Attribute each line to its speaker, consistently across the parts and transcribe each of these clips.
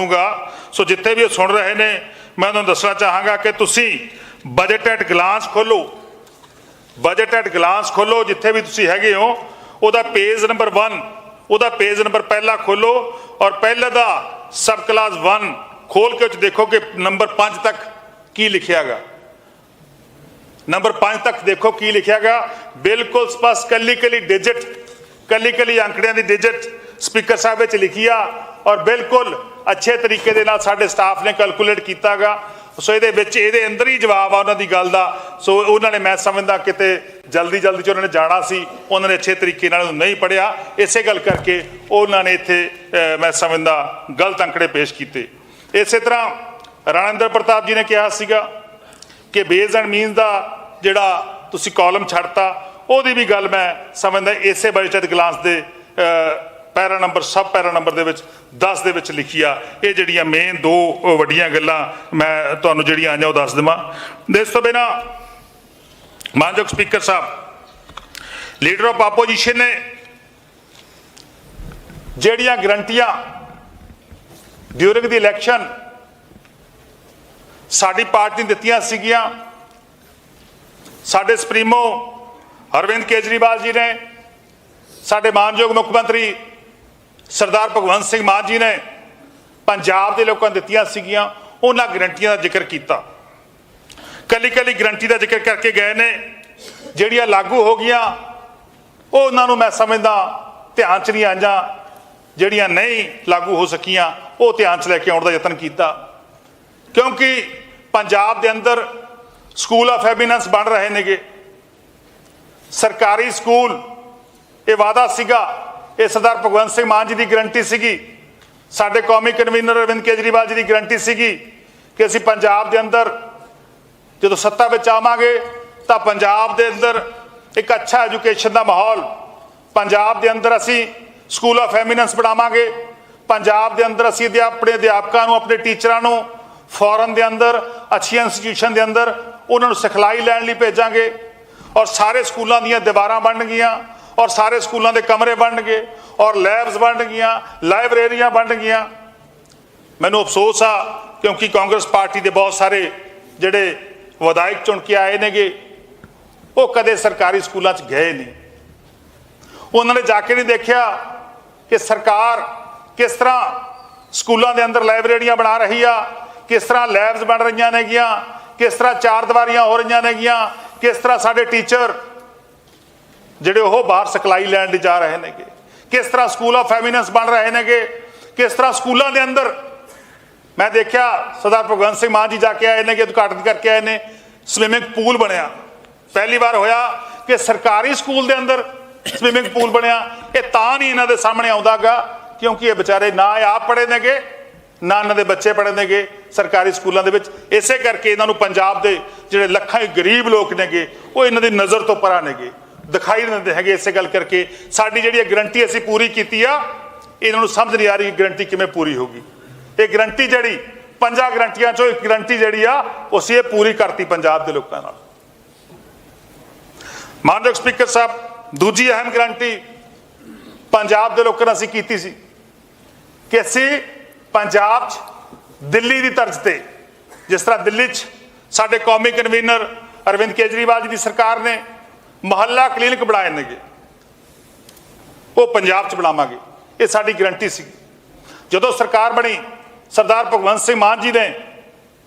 Speaker 1: ਸੁਣੂਗਾ। ਸੋ ਜਿੱਥੇ ਵੀ ਉਹ ਸੁਣ ਰਹੇ ਨੇ, ਮੈਂ ਉਹਨਾਂ ਨੂੰ ਦੱਸਣਾ ਚਾਹਾਂਗਾ ਕਿ ਤੁਸੀਂ ਬਜਟ ਐਟ ਗਲਾਂਸ ਖੋਲੋ ਬਜਟ ਐਟ ਗਲਾਂਸ ਖੋਲੋ ਜਿੱਥੇ ਵੀ ਤੁਸੀਂ ਹੈਗੇ ਹੋ, ਉਹਦਾ ਪੇਜ ਨੰਬਰ 1 ਉਹਦਾ ਪੇਜ ਨੰਬਰ ਪਹਿਲਾ ਖੋਲੋ ਔਰ ਪਹਿਲੇ ਦਾ ਸਬ ਕਲਾਸ 1 ਖੋਲ ਕੇ ਉਹ ਦੇਖੋ ਕਿ ਨੰਬਰ 5 ਤੱਕ ਕੀ ਲਿਖਿਆਗਾ। ਨੰਬਰ 5 ਤੱਕ ਦੇਖੋ ਕੀ ਲਿਖਿਆਗਾ। ਬਿਲਕੁਲ ਸਪਸ਼ਟ ਕੱਲੀ ਕੱਲੀ ਡਿਜਿਟ ਕੱਲੀ ਕੱਲੀ ਅੰਕੜਿਆਂ ਦੀ ਡਿਜਿਟ ਸਪੀਕਰ ਸਾਹਿਬ ਵਿੱਚ ਲਿਖੀ ਆ। ਔਰ ਬਿਲਕੁਲ ਅੱਛੇ ਤਰੀਕੇ ਦੇ ਨਾਲ ਸਾਡੇ ਸਟਾਫ ਨੇ ਕੈਲਕੂਲੇਟ ਕੀਤਾਗਾ। ਸੋ ਇਹਦੇ ਵਿੱਚ ਇਹਦੇ ਅੰਦਰ ਹੀ ਜਵਾਬ ਆ ਉਹਨਾਂ ਦੀ ਗੱਲ ਦਾ। ਸੋ ਉਹਨਾਂ ਨੇ, ਮੈਂ ਸਮਝਦਾ ਕਿਤੇ ਜਲਦੀ ਜਲਦੀ ਚ ਉਹਨਾਂ ਨੇ ਜਾਣਾ ਸੀ, ਉਹਨਾਂ ਨੇ ਅੱਛੇ ਤਰੀਕੇ ਨਾਲ ਉਹਨੂੰ ਨਹੀਂ ਪੜਿਆ ਇਸੇ ਗੱਲ ਕਰਕੇ ਉਹਨਾਂ ਨੇ ਇੱਥੇ ਮੈਂ ਸਮਝਦਾ ਗਲਤ ਅੰਕੜੇ ਪੇਸ਼ ਕੀਤੇ। ਇਸੇ ਤਰ੍ਹਾਂ ਰਾਣੇਂਦਰ ਪ੍ਰਤਾਪ ਜੀ ਨੇ ਕਿਹਾ ਸੀਗਾ ਕਿ ਬੇਸ ਐਂਡ ਮੀਨਸ ਦਾ ਜਿਹੜਾ ਤੁਸੀਂ ਕਾਲਮ ਛੱਡਤਾ, ਉਹਦੀ ਵੀ ਗੱਲ ਮੈਂ ਸਮਝਦਾ ਇਸੇ ਬਜਟ ਗਲਾਂਸ ਦੇ ਪੈਰਾ ਨੰਬਰ ਸਬ ਪੈਰਾ ਨੰਬਰ ਦੇ ਵਿੱਚ 10 ਦੇ ਵਿੱਚ ਲਿਖੀ ਆ, ਇਹ ਜਿਹੜੀਆਂ ਮੇਨ ਦੋ ਵੱਡੀਆਂ ਗੱਲਾਂ ਮੈਂ ਤੁਹਾਨੂੰ ਜਿਹੜੀਆਂ ਆਈਆਂ ਉਹ ਦੱਸ ਦੇਵਾਂ। ਇਸ ਤੋਂ ਬਿਨਾ, ਮਾਨਯੋਗ ਸਪੀਕਰ ਸਾਹਿਬ, ਲੀਡਰ ਆਫ ਆਪੋਜੀਸ਼ਨ ਨੇ ਜਿਹੜੀਆਂ ਗਰੰਟੀਆਂ ਡਿਊਰਿੰਗ ਦੀ ਇਲੈਕਸ਼ਨ ਸਾਡੀ ਪਾਰਟੀ ਨੇ ਦਿੱਤੀਆਂ ਸੀਗੀਆਂ, ਸਾਡੇ ਸੁਪਰੀਮੋ ਅਰਵਿੰਦ ਕੇਜਰੀਵਾਲ ਜੀ ਨੇ, ਸਾਡੇ ਮਾਨਯੋਗ ਮੁੱਖ ਮੰਤਰੀ ਸਰਦਾਰ ਭਗਵੰਤ ਸਿੰਘ ਮਾਨ ਜੀ ਨੇ ਪੰਜਾਬ ਦੇ ਲੋਕਾਂ ਦਿੱਤੀਆਂ ਸੀਗੀਆਂ, ਉਹਨਾਂ ਗਰੰਟੀਆਂ ਦਾ ਜ਼ਿਕਰ ਕੀਤਾ। ਕੱਲੀ ਕੱਲੀ ਗਰੰਟੀ ਦਾ ਜ਼ਿਕਰ ਕਰਕੇ ਗਏ ਨੇ, ਜਿਹੜੀਆਂ ਲਾਗੂ ਹੋ ਗਈਆਂ, ਉਹ ਉਹਨਾਂ ਨੂੰ ਮੈਂ ਸਮਝਦਾ ਧਿਆਨ ਚ ਨਹੀਂ ਆਈਆਂ, ਜਿਹੜੀਆਂ ਨਹੀਂ ਲਾਗੂ ਹੋ ਸਕੀਆਂ, ਉਹ ਧਿਆਨ ਚ ਲੈ ਕੇ ਆਉਣ ਦਾ ਯਤਨ ਕੀਤਾ। ਕਿਉਂਕਿ ਪੰਜਾਬ ਦੇ ਅੰਦਰ ਸਕੂਲ ਆਫ ਐਮੀਨੈਂਸ ਬਣ ਰਹੇ ਨੇਗੇ। ਸਰਕਾਰੀ ਸਕੂਲ ਇਹ ਵਾਅਦਾ ਸੀਗਾ ਇਹ ਸਰਦਾਰ ਭਗਵੰਤ ਸਿੰਘ ਮਾਨ ਜੀ ਦੀ ਗਰੰਟੀ ਸੀਗੀ। ਸਾਡੇ ਕੌਮੀ ਕਨਵੀਨਰ ਅਰਵਿੰਦ ਕੇਜਰੀਵਾਲ ਜੀ ਦੀ ਗਰੰਟੀ ਸੀਗੀ ਕਿ ਅਸੀਂ ਪੰਜਾਬ ਦੇ ਅੰਦਰ ਜਦੋਂ ਸੱਤਾ ਵਿੱਚ ਆਵਾਂਗੇ, ਤਾਂ ਪੰਜਾਬ ਦੇ ਅੰਦਰ ਇੱਕ ਅੱਛਾ ਐਜੂਕੇਸ਼ਨ ਦਾ ਮਾਹੌਲ, ਪੰਜਾਬ ਦੇ ਅੰਦਰ ਅਸੀਂ ਸਕੂਲ ਆਫ ਐਮੀਨੈਂਸ ਬਣਾਵਾਂਗੇ, ਪੰਜਾਬ ਦੇ ਅੰਦਰ ਅਸੀਂ ਅਧਿਆ- ਆਪਣੇ ਅਧਿਆਪਕਾਂ ਨੂੰ, ਆਪਣੇ ਟੀਚਰਾਂ ਨੂੰ ਫੋਰਨ ਦੇ ਅੰਦਰ, ਅੱਛੀਆਂ ਇੰਸਟੀਟਿਊਸ਼ਨ ਦੇ ਅੰਦਰ ਉਹਨਾਂ ਨੂੰ ਸਿਖਲਾਈ ਲੈਣ ਲਈ ਭੇਜਾਂਗੇ ਔਰ ਸਾਰੇ ਸਕੂਲਾਂ ਦੀਆਂ ਦੀਵਾਰਾਂ ਬਣਨਗੀਆਂ ਔਰ ਸਾਰੇ ਸਕੂਲਾਂ ਦੇ ਕਮਰੇ ਬਣ ਗਏ, ਔਰ ਲੈਬਸ ਬਣ ਗਈਆਂ, ਲਾਇਬ੍ਰੇਰੀਆਂ ਬਣ ਗਈਆਂ। ਮੈਨੂੰ ਅਫਸੋਸ ਆ, ਕਿਉਂਕਿ ਕਾਂਗਰਸ ਪਾਰਟੀ ਦੇ ਬਹੁਤ ਸਾਰੇ ਜਿਹੜੇ ਵਿਧਾਇਕ ਚੁਣ ਕੇ ਆਏ ਨੇਗੇ, ਉਹ ਕਦੇ ਸਰਕਾਰੀ ਸਕੂਲਾਂ 'ਚ ਗਏ ਨਹੀਂ। ਉਹਨਾਂ ਨੇ ਜਾ ਕੇ ਨਹੀਂ ਦੇਖਿਆ ਕਿ ਸਰਕਾਰ ਕਿਸ ਤਰ੍ਹਾਂ ਸਕੂਲਾਂ ਦੇ ਅੰਦਰ ਲਾਇਬ੍ਰੇਰੀਆਂ ਬਣਾ ਰਹੀ ਆ, ਕਿਸ ਤਰ੍ਹਾਂ ਲੈਬਸ ਬਣ ਰਹੀਆਂ ਨੇਗੀਆਂ, ਕਿਸ ਤਰ੍ਹਾਂ ਚਾਰ ਦੀਵਾਰੀਆਂ ਹੋ ਰਹੀਆਂ ਨੇਗੀਆਂ, ਕਿਸ ਤਰ੍ਹਾਂ ਸਾਡੇ ਟੀਚਰ ਜਿਹੜੇ ਉਹ ਬਾਹਰ ਸਿਖਲਾਈ ਲੈਣ ਲਈ ਜਾ ਰਹੇ ਨੇਗੇ। ਕਿਸ ਤਰ੍ਹਾਂ ਸਕੂਲ ਆਫ ਐਮੀਨੈਂਸ ਬਣ ਰਹੇ ਨੇਗੇ? ਕਿਸ ਤਰ੍ਹਾਂ ਸਕੂਲਾਂ ਦੇ ਅੰਦਰ? ਮੈਂ ਦੇਖਿਆ ਸਰਦਾਰ ਭਗਵੰਤ ਸਿੰਘ ਮਾਨ ਜੀ ਜਾ ਕੇ ਆਏ ਨੇਗੇ, ਉਦਘਾਟਨ ਕਰਕੇ ਆਏ ਨੇ। ਸਵਿਮਿੰਗ ਪੂਲ ਬਣਿਆ। ਪਹਿਲੀ ਵਾਰ ਹੋਇਆ ਕਿ ਸਰਕਾਰੀ ਸਕੂਲ ਦੇ ਅੰਦਰ ਸਵਿਮਿੰਗ ਪੂਲ ਬਣਿਆ। ਇਹ ਤਾਂ ਨਹੀਂ ਇਹਨਾਂ ਦੇ ਸਾਹਮਣੇ ਆਉਂਦਾਗਾ, ਕਿਉਂਕਿ ਇਹ ਵਿਚਾਰੇ ਨਾ ਇਹ ਆਪ ਪੜ੍ਹੇ ਨੇਗੇ, ਨਾ ਇਹਨਾਂ ਦੇ ਬੱਚੇ ਪੜ੍ਹੇ ਨੇਗੇ ਸਰਕਾਰੀ ਸਕੂਲਾਂ ਦੇ ਵਿੱਚ। ਇਸੇ ਕਰਕੇ ਇਹਨਾਂ ਨੂੰ ਪੰਜਾਬ ਦੇ ਜਿਹੜੇ ਲੱਖਾਂ ਹੀ ਗਰੀਬ ਲੋਕ ਨੇਗੇ, ਉਹ ਇਹਨਾਂ ਦੀ ਨਜ਼ਰ ਤੋਂ ਪਰਾਂ ਨੇਗੇ। ਦਿਖਾਈ ਨਹੀਂ ਦਿੰਦੇ ਹੈਗੇ ਇਸੇ ਗੱਲ ਕਰਕੇ। ਸਾਡੀ ਜਿਹੜੀ ਗਰੰਟੀ ਅਸੀਂ ਪੂਰੀ ਕੀਤੀ ਆ, ਇਹਨਾਂ ਨੂੰ ਸਮਝ ਨਹੀਂ ਆ ਰਹੀ ਗਰੰਟੀ ਕਿਵੇਂ ਪੂਰੀ ਹੋਗੀ ਇਹ ਗਰੰਟੀ ਜਿਹੜੀ, ਪੰਜਾਂ ਗਰੰਟੀਆਂ ਚੋਂ ਇੱਕ ਗਰੰਟੀ ਜਿਹੜੀ ਆ, ਉਹ ਸੀ ਇਹ ਪੂਰੀ ਕਰਤੀ ਪੰਜਾਬ ਦੇ ਲੋਕਾਂ ਨਾਲ। ਮਾਨਯੋਗ ਸਪੀਕਰ ਸਾਹਿਬ, ਦੂਜੀ ਅਹਿਮ ਗਰੰਟੀ ਪੰਜਾਬ ਦੇ ਲੋਕਾਂ ਨਾਲ ਅਸੀਂ ਕੀਤੀ ਸੀ ਕਿ ਅਸੀਂ ਪੰਜਾਬ 'ਚ ਦਿੱਲੀ ਦੀ ਤਰਜ਼ ਤੇ, ਜਿਸ ਤਰ੍ਹਾਂ ਦਿੱਲੀ 'ਚ ਸਾਡੇ ਕੌਮੀ ਕਨਵੀਨਰ ਅਰਵਿੰਦ ਕੇਜਰੀਵਾਲ ਜੀ ਦੀ ਸਰਕਾਰ ਨੇ ਮਹੱਲਾ ਕਲੀਨਿਕ ਬਣਾਏ ਨੇਗੇ। ਉਹ ਪੰਜਾਬ 'ਚ ਬਣਾਵਾਂਗੇ। ਇਹ ਸਾਡੀ ਗਰੰਟੀ ਸੀ। ਜਦੋਂ ਸਰਕਾਰ ਬਣੀ, ਸਰਦਾਰ ਭਗਵੰਤ ਸਿੰਘ ਮਾਨ ਜੀ ਨੇ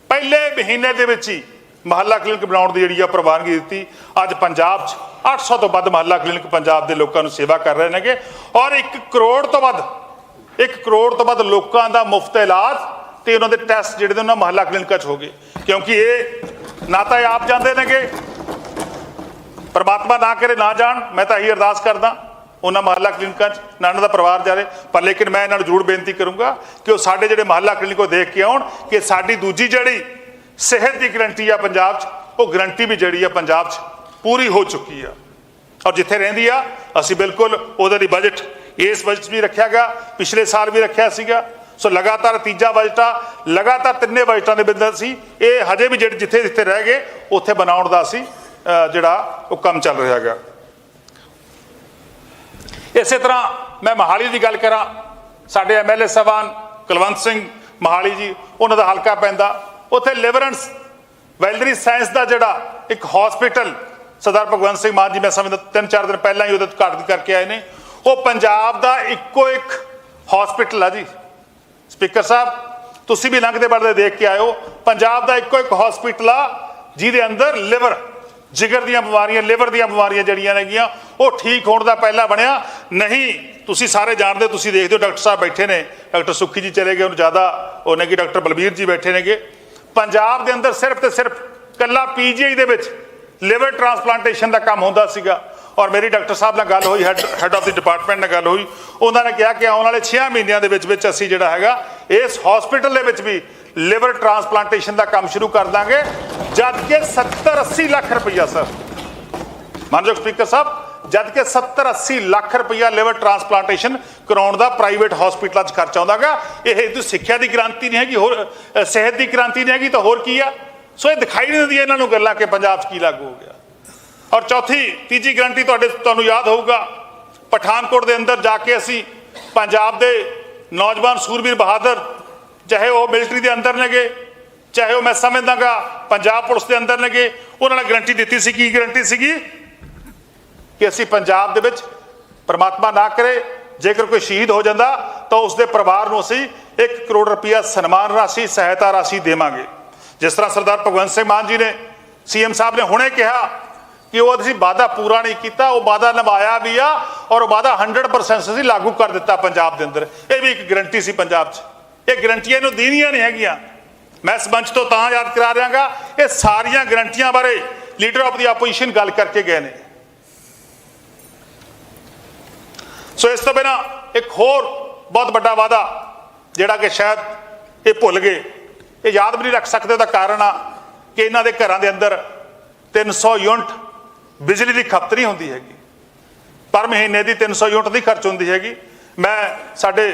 Speaker 1: ਪਹਿਲੇ ਮਹੀਨੇ ਦੇ ਵਿੱਚ ਹੀ ਮਹੱਲਾ ਕਲੀਨਿਕ ਬਣਾਉਣ ਦੀ ਜਿਹੜੀ ਆ ਪ੍ਰਵਾਨਗੀ ਦਿੱਤੀ। ਅੱਜ ਪੰਜਾਬ 'ਚ 800 ਤੋਂ ਵੱਧ ਮਹੱਲਾ ਕਲੀਨਿਕ ਪੰਜਾਬ ਦੇ ਲੋਕਾਂ ਨੂੰ ਸੇਵਾ ਕਰ ਰਹੇ ਨੇਗੇ। ਔਰ 1 ਕਰੋੜ ਤੋਂ ਵੱਧ 1 ਕਰੋੜ ਤੋਂ ਵੱਧ ਲੋਕਾਂ ਦਾ ਮੁਫਤ ਇਲਾਜ ਤੇ ਉਹਨਾਂ ਦੇ ਟੈਸਟ ਜਿਹੜੇ ਨੇ ਉਹਨਾਂ ਮਹੱਲਾ ਕਲੀਨਿਕਾਂ 'ਚ ਹੋ ਗਏ। ਕਿਉਂਕਿ ਇਹ ਨਾ ਤਾਂ ਆਪ ਜਾਂਦੇ ਨੇਗੇ ਪਰਮਾਤਮਾ ਨਾ ਕਰੇ, ਨਾ ਜਾਣ, ਮੈਂ ਤਾਂ ਇਹੀ ਅਰਦਾਸ ਕਰਦਾ। ਉਹਨਾਂ ਮਹੱਲਾ ਕਲੀਨਿਕਾਂ 'ਚ ਨਾ ਇਹਨਾਂ ਦਾ ਪਰਿਵਾਰ ਜਾਵੇ ਪਰ ਲੇਕਿਨ ਮੈਂ ਇਹਨਾਂ ਨੂੰ ਜ਼ਰੂਰ ਬੇਨਤੀ ਕਰੂੰਗਾ ਕਿ ਉਹ ਸਾਡੇ ਜਿਹੜੇ ਮਹੱਲਾ ਕਲੀਨਿਕ ਉਹ ਦੇਖ ਕੇ ਆਉਣ ਕਿ ਸਾਡੀ ਦੂਜੀ ਜਿਹੜੀ ਸਿਹਤ ਦੀ ਗਰੰਟੀ ਆ ਪੰਜਾਬ 'ਚ, ਉਹ ਗਰੰਟੀ ਵੀ ਜਿਹੜੀ ਆ ਪੰਜਾਬ 'ਚ ਪੂਰੀ ਹੋ ਚੁੱਕੀ ਆ। ਔਰ ਜਿੱਥੇ ਰਹਿੰਦੀ ਆ, ਅਸੀਂ ਬਿਲਕੁਲ ਉਹਦੇ ਲਈ ਬਜਟ ਇਸ ਬਜਟ 'ਚ ਵੀ ਰੱਖਿਆ ਗਿਆ, ਪਿਛਲੇ ਸਾਲ ਵੀ ਰੱਖਿਆ ਸੀਗਾ। ਸੋ ਲਗਾਤਾਰ ਤੀਜਾ ਬਜਟ ਆ, ਲਗਾਤਾਰ ਤਿੰਨੇ ਬਜਟਾਂ ਦੇ ਬਿੰਦਰ ਸੀ। ਇਹ ਹਜੇ ਵੀ ਜਿਹੜੇ ਜਿੱਥੇ ਜਿੱਥੇ ਰਹਿ ਗਏ, ਉੱਥੇ ਬਣਾਉਣ ਦਾ ਸੀ। ਜਿਹੜਾ ਉਹ ਕੰਮ ਚੱਲ ਰਿਹਾ ਹੈਗਾ। ਇਸੇ ਤਰ੍ਹਾਂ ਮੈਂ ਮਹਾਲੀ ਦੀ ਗੱਲ ਕਰਾਂ, ਸਾਡੇ ਐਮਐਲਏ ਸਾਹਿਬਾਨ ਕੁਲਵੰਤ ਸਿੰਘ ਮਹਾਲੀ ਜੀ, ਉਹਨਾਂ ਦਾ ਹਲਕਾ ਪੈਂਦਾ। ਉੱਥੇ ਲਿਵਰੈਂਸ ਵੈਲਡਰੀ ਸਾਇੰਸ ਦਾ ਜਿਹੜਾ ਇੱਕ ਹਸਪੀਟਲ ਸਰਦਾਰ ਭਗਵੰਤ ਸਿੰਘ ਮਾਨ ਜੀ, ਮੈਂ ਸਮਝਦਾ ਤਿੰਨ ਚਾਰ ਦਿਨ ਪਹਿਲਾਂ ਹੀ ਉਹਦੇ ਉਦਘਾਟਨ ਕਰਕੇ ਆਏ ਨੇ। ਉਹ ਪੰਜਾਬ ਦਾ ਇੱਕੋ ਇੱਕ ਹਸਪੀਟਲ ਆ ਜੀ। ਸਪੀਕਰ ਸਾਹਿਬ, ਤੁਸੀਂ ਵੀ ਲੰਘਦੇ ਵੜਦੇ ਦੇਖ ਕੇ ਆਇਓ। ਪੰਜਾਬ ਦਾ ਇੱਕੋ ਇੱਕ ਹਸਪੀਟਲ ਆ, ਜਿਹਦੇ ਅੰਦਰ ਲਿਵਰ ਜਿਗਰ ਦੀਆਂ ਬਿਮਾਰੀਆਂ ਲਿਵਰ ਦੀਆਂ ਬਿਮਾਰੀਆਂ ਜਿਹੜੀਆਂ ਨੇਗੀਆਂ, ਉਹ ਠੀਕ ਹੋਣ ਦਾ ਪਹਿਲਾ ਬਣਿਆ। ਨਹੀਂ, ਤੁਸੀਂ ਸਾਰੇ ਜਾਣਦੇ ਤੁਸੀਂ ਦੇਖਦੇ ਹੋ, ਡਾਕਟਰ ਸਾਹਿਬ ਬੈਠੇ ਨੇ। ਡਾਕਟਰ ਸੁੱਖੀ ਜੀ ਚਲੇ ਗਏ ਉਹਨੂੰ ਜ਼ਿਆਦਾ ਉਹਨੇ ਕਿ ਡਾਕਟਰ ਬਲਬੀਰ ਜੀ ਬੈਠੇ ਨੇਗੇ। ਪੰਜਾਬ ਦੇ ਅੰਦਰ ਸਿਰਫ ਤੇ ਸਿਰਫ ਕੱਲਾ ਪੀਜੀਆਈ ਦੇ ਵਿੱਚ ਲਿਵਰ ਟ੍ਰਾਂਸਪਲਾਂਟੇਸ਼ਨ ਦਾ ਕੰਮ ਹੁੰਦਾ ਸੀਗਾ। ਔਰ ਮੇਰੀ ਡਾਕਟਰ ਸਾਹਿਬ ਨਾਲ ਗੱਲ ਹੋਈ head head of the department ਨਾਲ ਗੱਲ ਹੋਈ। ਉਹਨਾਂ ਨੇ ਕਿਹਾ ਕਿ ਆਉਣ ਵਾਲੇ 6 ਮਹੀਨਿਆਂ ਦੇ ਵਿੱਚ ਵਿੱਚ ਅਸੀਂ ਜਿਹੜਾ ਹੈਗਾ, ਇਸ ਹਸਪੀਟਲ ਦੇ ਵਿੱਚ ਵੀ ਲਿਵਰ ਟ੍ਰਾਂਸਪਲਾਂਟੇਸ਼ਨ ਦਾ ਕੰਮ ਸ਼ੁਰੂ ਕਰ ਦਾਂਗੇ। ਜਦ ਕਿ 70 80 ਲੱਖ ਰੁਪਈਆ, ਸਰ। ਮਾਨਯੋਗ ਸਪੀਕਰ ਸਾਹਿਬ, ਜਦ ਕਿ 70 80 ਲੱਖ ਰੁਪਈਆ ਲਿਵਰ ਟ੍ਰਾਂਸਪਲਾਂਟੇਸ਼ਨ ਕਰਾਉਣ ਦਾ ਪ੍ਰਾਈਵੇਟ ਹਸਪੀਟਲਾਂ 'ਚ ਖਰਚਾ ਆਉਂਦਾਗਾ। ਇਹ ਤੋਂ ਸਿੱਖਿਆ ਦੀ ਕ੍ਰਾਂਤੀ ਨਹੀਂ ਹੈਗੀ, ਹੋਰ ਸਿਹਤ ਦੀ ਕ੍ਰਾਂਤੀ ਨਹੀਂ ਹੈਗੀ, ਤਾਂ ਹੋਰ ਕੀ ਆ? ਸੋ ਇਹ ਦਿਖਾਈ ਨਹੀਂ ਦਿੰਦੀ ਇਹਨਾਂ ਨੂੰ ਗੱਲਾਂ ਕਿ ਪੰਜਾਬ 'ਚ ਕੀ ਲਾਗੂ ਹੋ ਗਿਆ। ਔਰ ਚੌਥੀ, ਤੀਜੀ ਗਰੰਟੀ ਤੁਹਾਡੇ, ਤੁਹਾਨੂੰ ਯਾਦ ਹੋਊਗਾ, ਪਠਾਨਕੋਟ ਦੇ ਅੰਦਰ ਜਾ ਕੇ ਅਸੀਂ ਪੰਜਾਬ ਦੇ ਨੌਜਵਾਨ ਸੂਰਬੀਰ ਬਹਾਦਰ ਚਾਹੇ ਉਹ ਮਿਲਟਰੀ ਦੇ ਅੰਦਰ ਨੇਗੇ, ਚਾਹੇ ਉਹ ਮੈਂ ਸਮਝਦਾਗਾ ਪੰਜਾਬ ਪੁਲਿਸ ਦੇ ਅੰਦਰ ਨੇਗੇ, ਉਹਨਾਂ ਨੇ ਗਰੰਟੀ ਦਿੱਤੀ ਸੀ, ਕੀ ਗਰੰਟੀ ਸੀਗੀ? ਕਿ ਅਸੀਂ ਪੰਜਾਬ ਦੇ ਵਿੱਚ ਪਰਮਾਤਮਾ ਨਾ ਕਰੇ, ਜੇਕਰ ਕੋਈ ਸ਼ਹੀਦ ਹੋ ਜਾਂਦਾ, ਤਾਂ ਉਸ ਦੇ ਪਰਿਵਾਰ ਨੂੰ ਅਸੀਂ 1 ਕਰੋੜ ਰੁਪਇਆ ਸਨਮਾਨ ਰਾਸ਼ੀ, ਸਹਾਇਤਾ ਰਾਸ਼ੀ ਦੇਵਾਂਗੇ। ਜਿਸ ਤਰ੍ਹਾਂ ਸਰਦਾਰ ਭਗਵੰਤ ਸਿੰਘ ਮਾਨ ਜੀ ਨੇ, ਸੀਐਮ ਸਾਹਿਬ ਨੇ ਹੁਣੇ ਕਿਹਾ ਕਿ ਉਹ ਅਸੀਂ ਵਾਅਦਾ ਪੂਰਾ ਨਹੀਂ ਕੀਤਾ, ਉਹ ਵਾਅਦਾ ਨਿਭਾਇਆ ਵੀ ਆ, ਔਰ ਉਹ ਵਾਅਦਾ 100% ਅਸੀਂ ਲਾਗੂ ਕਰ ਦਿੱਤਾ ਪੰਜਾਬ ਦੇ ਅੰਦਰ। ਇਹ ਵੀ ਇੱਕ ਗਰੰਟੀ ਸੀ ਪੰਜਾਬ 'ਚ। ਇਹ ਗਰੰਟੀਆਂ ਇਹਨੂੰ ਦੇਣੀਆਂ ਨਹੀਂ ਹੈਗੀਆਂ। ਮੈਂ ਇਸ ਮੰਚ ਤੋਂ ਤਾਂ ਯਾਦ ਕਰਾ ਰਿਹਾਗਾ, ਇਹ ਸਾਰੀਆਂ ਗਰੰਟੀਆਂ ਬਾਰੇ ਲੀਡਰ ਆਫ ਦੀ ਆਪੋਜੀਸ਼ਨ ਗੱਲ ਕਰਕੇ ਗਏ ਨੇ। ਸੋ ਇਸ ਤੋਂ ਬਿਨਾ ਇੱਕ ਹੋਰ ਬਹੁਤ ਵੱਡਾ ਵਾਅਦਾ, ਜਿਹੜਾ ਕਿ ਸ਼ਾਇਦ ਇਹ ਭੁੱਲ ਗਏ, ਇਹ ਯਾਦ ਵੀ ਨਹੀਂ ਰੱਖ ਸਕਦੇ ਦਾ ਕਾਰਨ ਆ ਕਿ ਇਹਨਾਂ ਦੇ ਘਰਾਂ ਦੇ ਅੰਦਰ 300 ਯੂਨਿਟ ਬਿਜਲੀ ਦੀ ਖਪਤ ਨਹੀਂ ਹੁੰਦੀ ਹੈਗੀ। ਪਰ ਮਹੀਨੇ ਦੀ 300 ਯੂਨਿਟ ਦੀ ਖਰਚ ਹੁੰਦੀ ਹੈਗੀ। ਮੈਂ ਸਾਡੇ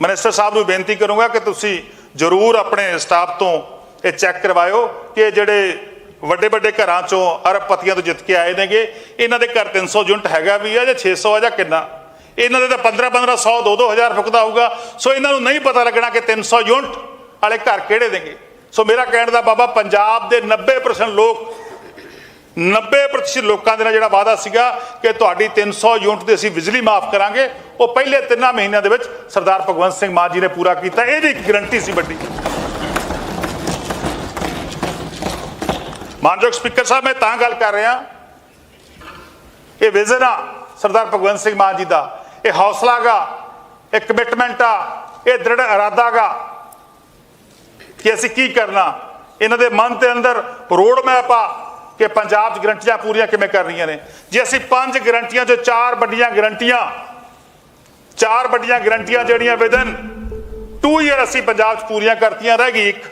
Speaker 1: ਮਿਨਿਸਟਰ ਸਾਹਿਬ ਨੂੰ ਬੇਨਤੀ ਕਰੂੰਗਾ ਕਿ ਤੁਸੀਂ ਜ਼ਰੂਰ ਆਪਣੇ ਸਟਾਫ ਤੋਂ ਇਹ ਚੈੱਕ ਕਰਵਾਇਓ ਕਿ ਜਿਹੜੇ ਵੱਡੇ ਵੱਡੇ ਘਰਾਂ ਚੋਂ ਅਰਬਪਤੀਆਂ ਤੋਂ ਜਿੱਤ ਕੇ ਆਏ ਨੇਗੇ, ਇਹਨਾਂ ਦੇ ਘਰ 300 ਯੂਨਿਟ ਹੈਗਾ ਵੀ ਆ ਜਾਂ 600 ਆ ਜਾਂ ਕਿੰਨਾ? ਇਹਨਾਂ ਦੇ ਤਾਂ 15 1500 2 2000 ਫੁਕਦਾ ਹੋਊਗਾ, ਸੋ ਇਹਨਾਂ ਨੂੰ ਨਹੀਂ ਪਤਾ ਲੱਗਣਾ ਕਿ 300 ਯੂਨਿਟ ਵਾਲੇ ਘਰ ਕਿਹੜੇ ਦੇਂਗੇ ਸੋ ਮੇਰਾ ਕਹਿਣ ਦਾ ਬਾਬਾ, ਪੰਜਾਬ ਦੇ 90% ਲੋਕ 90% ਲੋਕਾਂ ਦੇ ਨਾਲ ਜਿਹੜਾ ਵਾਅਦਾ ਸੀਗਾ ਕਿ ਤੁਹਾਡੀ 300 ਯੂਨਿਟ ਦੀ ਅਸੀਂ ਬਿਜਲੀ ਮਾਫ ਕਰਾਂਗੇ, ਉਹ ਪਹਿਲੇ ਤਿੰਨਾਂ ਮਹੀਨਿਆਂ ਦੇ ਵਿੱਚ ਸਰਦਾਰ ਭਗਵੰਤ ਸਿੰਘ ਮਾਨ ਜੀ ਨੇ ਪੂਰਾ ਕੀਤਾ। ਇਹਦੀ ਇੱਕ ਗਰੰਟੀ ਸੀ ਵੱਡੀ। ਮਾਨਯੋਗ ਸਪੀਕਰ ਸਾਹਿਬ, ਮੈਂ ਤਾਂ ਗੱਲ ਕਰ ਰਿਹਾ, ਇਹ ਵਿਜ਼ਨ ਆ ਸਰਦਾਰ ਭਗਵੰਤ ਸਿੰਘ ਮਾਨ ਜੀ ਦਾ। ਇਹ ਹੌਸਲਾ ਗਾ, ਇਹ ਕਮਿਟਮੈਂਟ ਆ, ਇਹ ਦ੍ਰਿੜ ਇਰਾਦਾ ਗਾ ਕਿ ਅਸੀਂ ਕੀ ਕਰਨਾ। ਇਹਨਾਂ ਦੇ ਮਨ ਦੇ ਅੰਦਰ ਰੋਡ ਮੈਪ ਆ ਕਿ ਪੰਜਾਬ 'ਚ ਗਰੰਟੀਆਂ ਪੂਰੀਆਂ ਕਿਵੇਂ ਕਰ ਰਹੀਆਂ ਨੇ? ਜੇ ਅਸੀਂ ਪੰਜ ਗਰੰਟੀਆਂ ਚੋਂ ਚਾਰ ਵੱਡੀਆਂ ਗਰੰਟੀਆਂ, ਚਾਰ ਵੱਡੀਆਂ ਗਰੰਟੀਆਂ ਜਿਹੜੀਆਂ ਵਿਦਨ 2 ਇਅਰ ਅਸੀਂ ਪੰਜਾਬ 'ਚ ਪੂਰੀਆਂ ਕਰਤੀਆਂ, ਰਹਿ ਗਈ ਇੱਕ।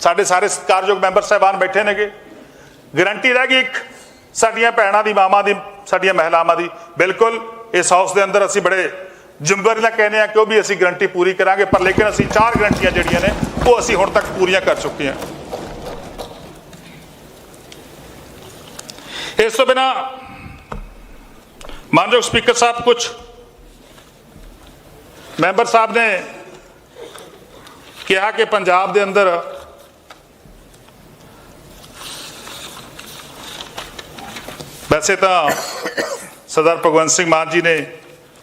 Speaker 1: ਸਾਡੇ ਸਾਰੇ ਕਾਰਜੋਗ ਮੈਂਬਰ ਸਾਹਿਬਾਨ ਬੈਠੇ ਨੇਗੇ। ਗਰੰਟੀ ਰਹਿ ਗਈ ਇੱਕ, ਸਾਡੀਆਂ ਭੈਣਾਂ ਦੀ, ਮਾਵਾਂ ਦੀ, ਸਾਡੀਆਂ ਮਹਿਲਾਵਾਂ ਦੀ। ਬਿਲਕੁਲ, ਇਸ ਹਾਊਸ ਦੇ ਅੰਦਰ ਅਸੀਂ ਬੜੇ ਜ਼ਿੰਮੇਵਾਰੀ ਨਾਲ ਕਹਿੰਦੇ ਆ ਕਿ ਉਹ ਵੀ ਅਸੀਂ ਗਰੰਟੀ ਪੂਰੀ ਕਰਾਂਗੇ, ਪਰ ਲੇਕਿਨ ਅਸੀਂ ਚਾਰ ਗਰੰਟੀਆਂ ਜਿਹੜੀਆਂ ਨੇ, ਉਹ ਅਸੀਂ ਹੁਣ ਤੱਕ ਪੂਰੀਆਂ ਕਰ ਚੁੱਕੇ ਹਾਂ। ਇਸ ਤੋਂ ਬਿਨਾ ਮਾਨਯੋਗ ਸਪੀਕਰ ਸਾਹਿਬ ਕੁਝ ਮੈਂਬਰ ਸਾਹਿਬ ਨੇ ਕਿਹਾ ਕਿ ਪੰਜਾਬ ਦੇ ਅੰਦਰ ਵੈਸੇ ਤਾਂ ਸਰਦਾਰ ਭਗਵੰਤ ਸਿੰਘ ਮਾਨ ਜੀ ਨੇ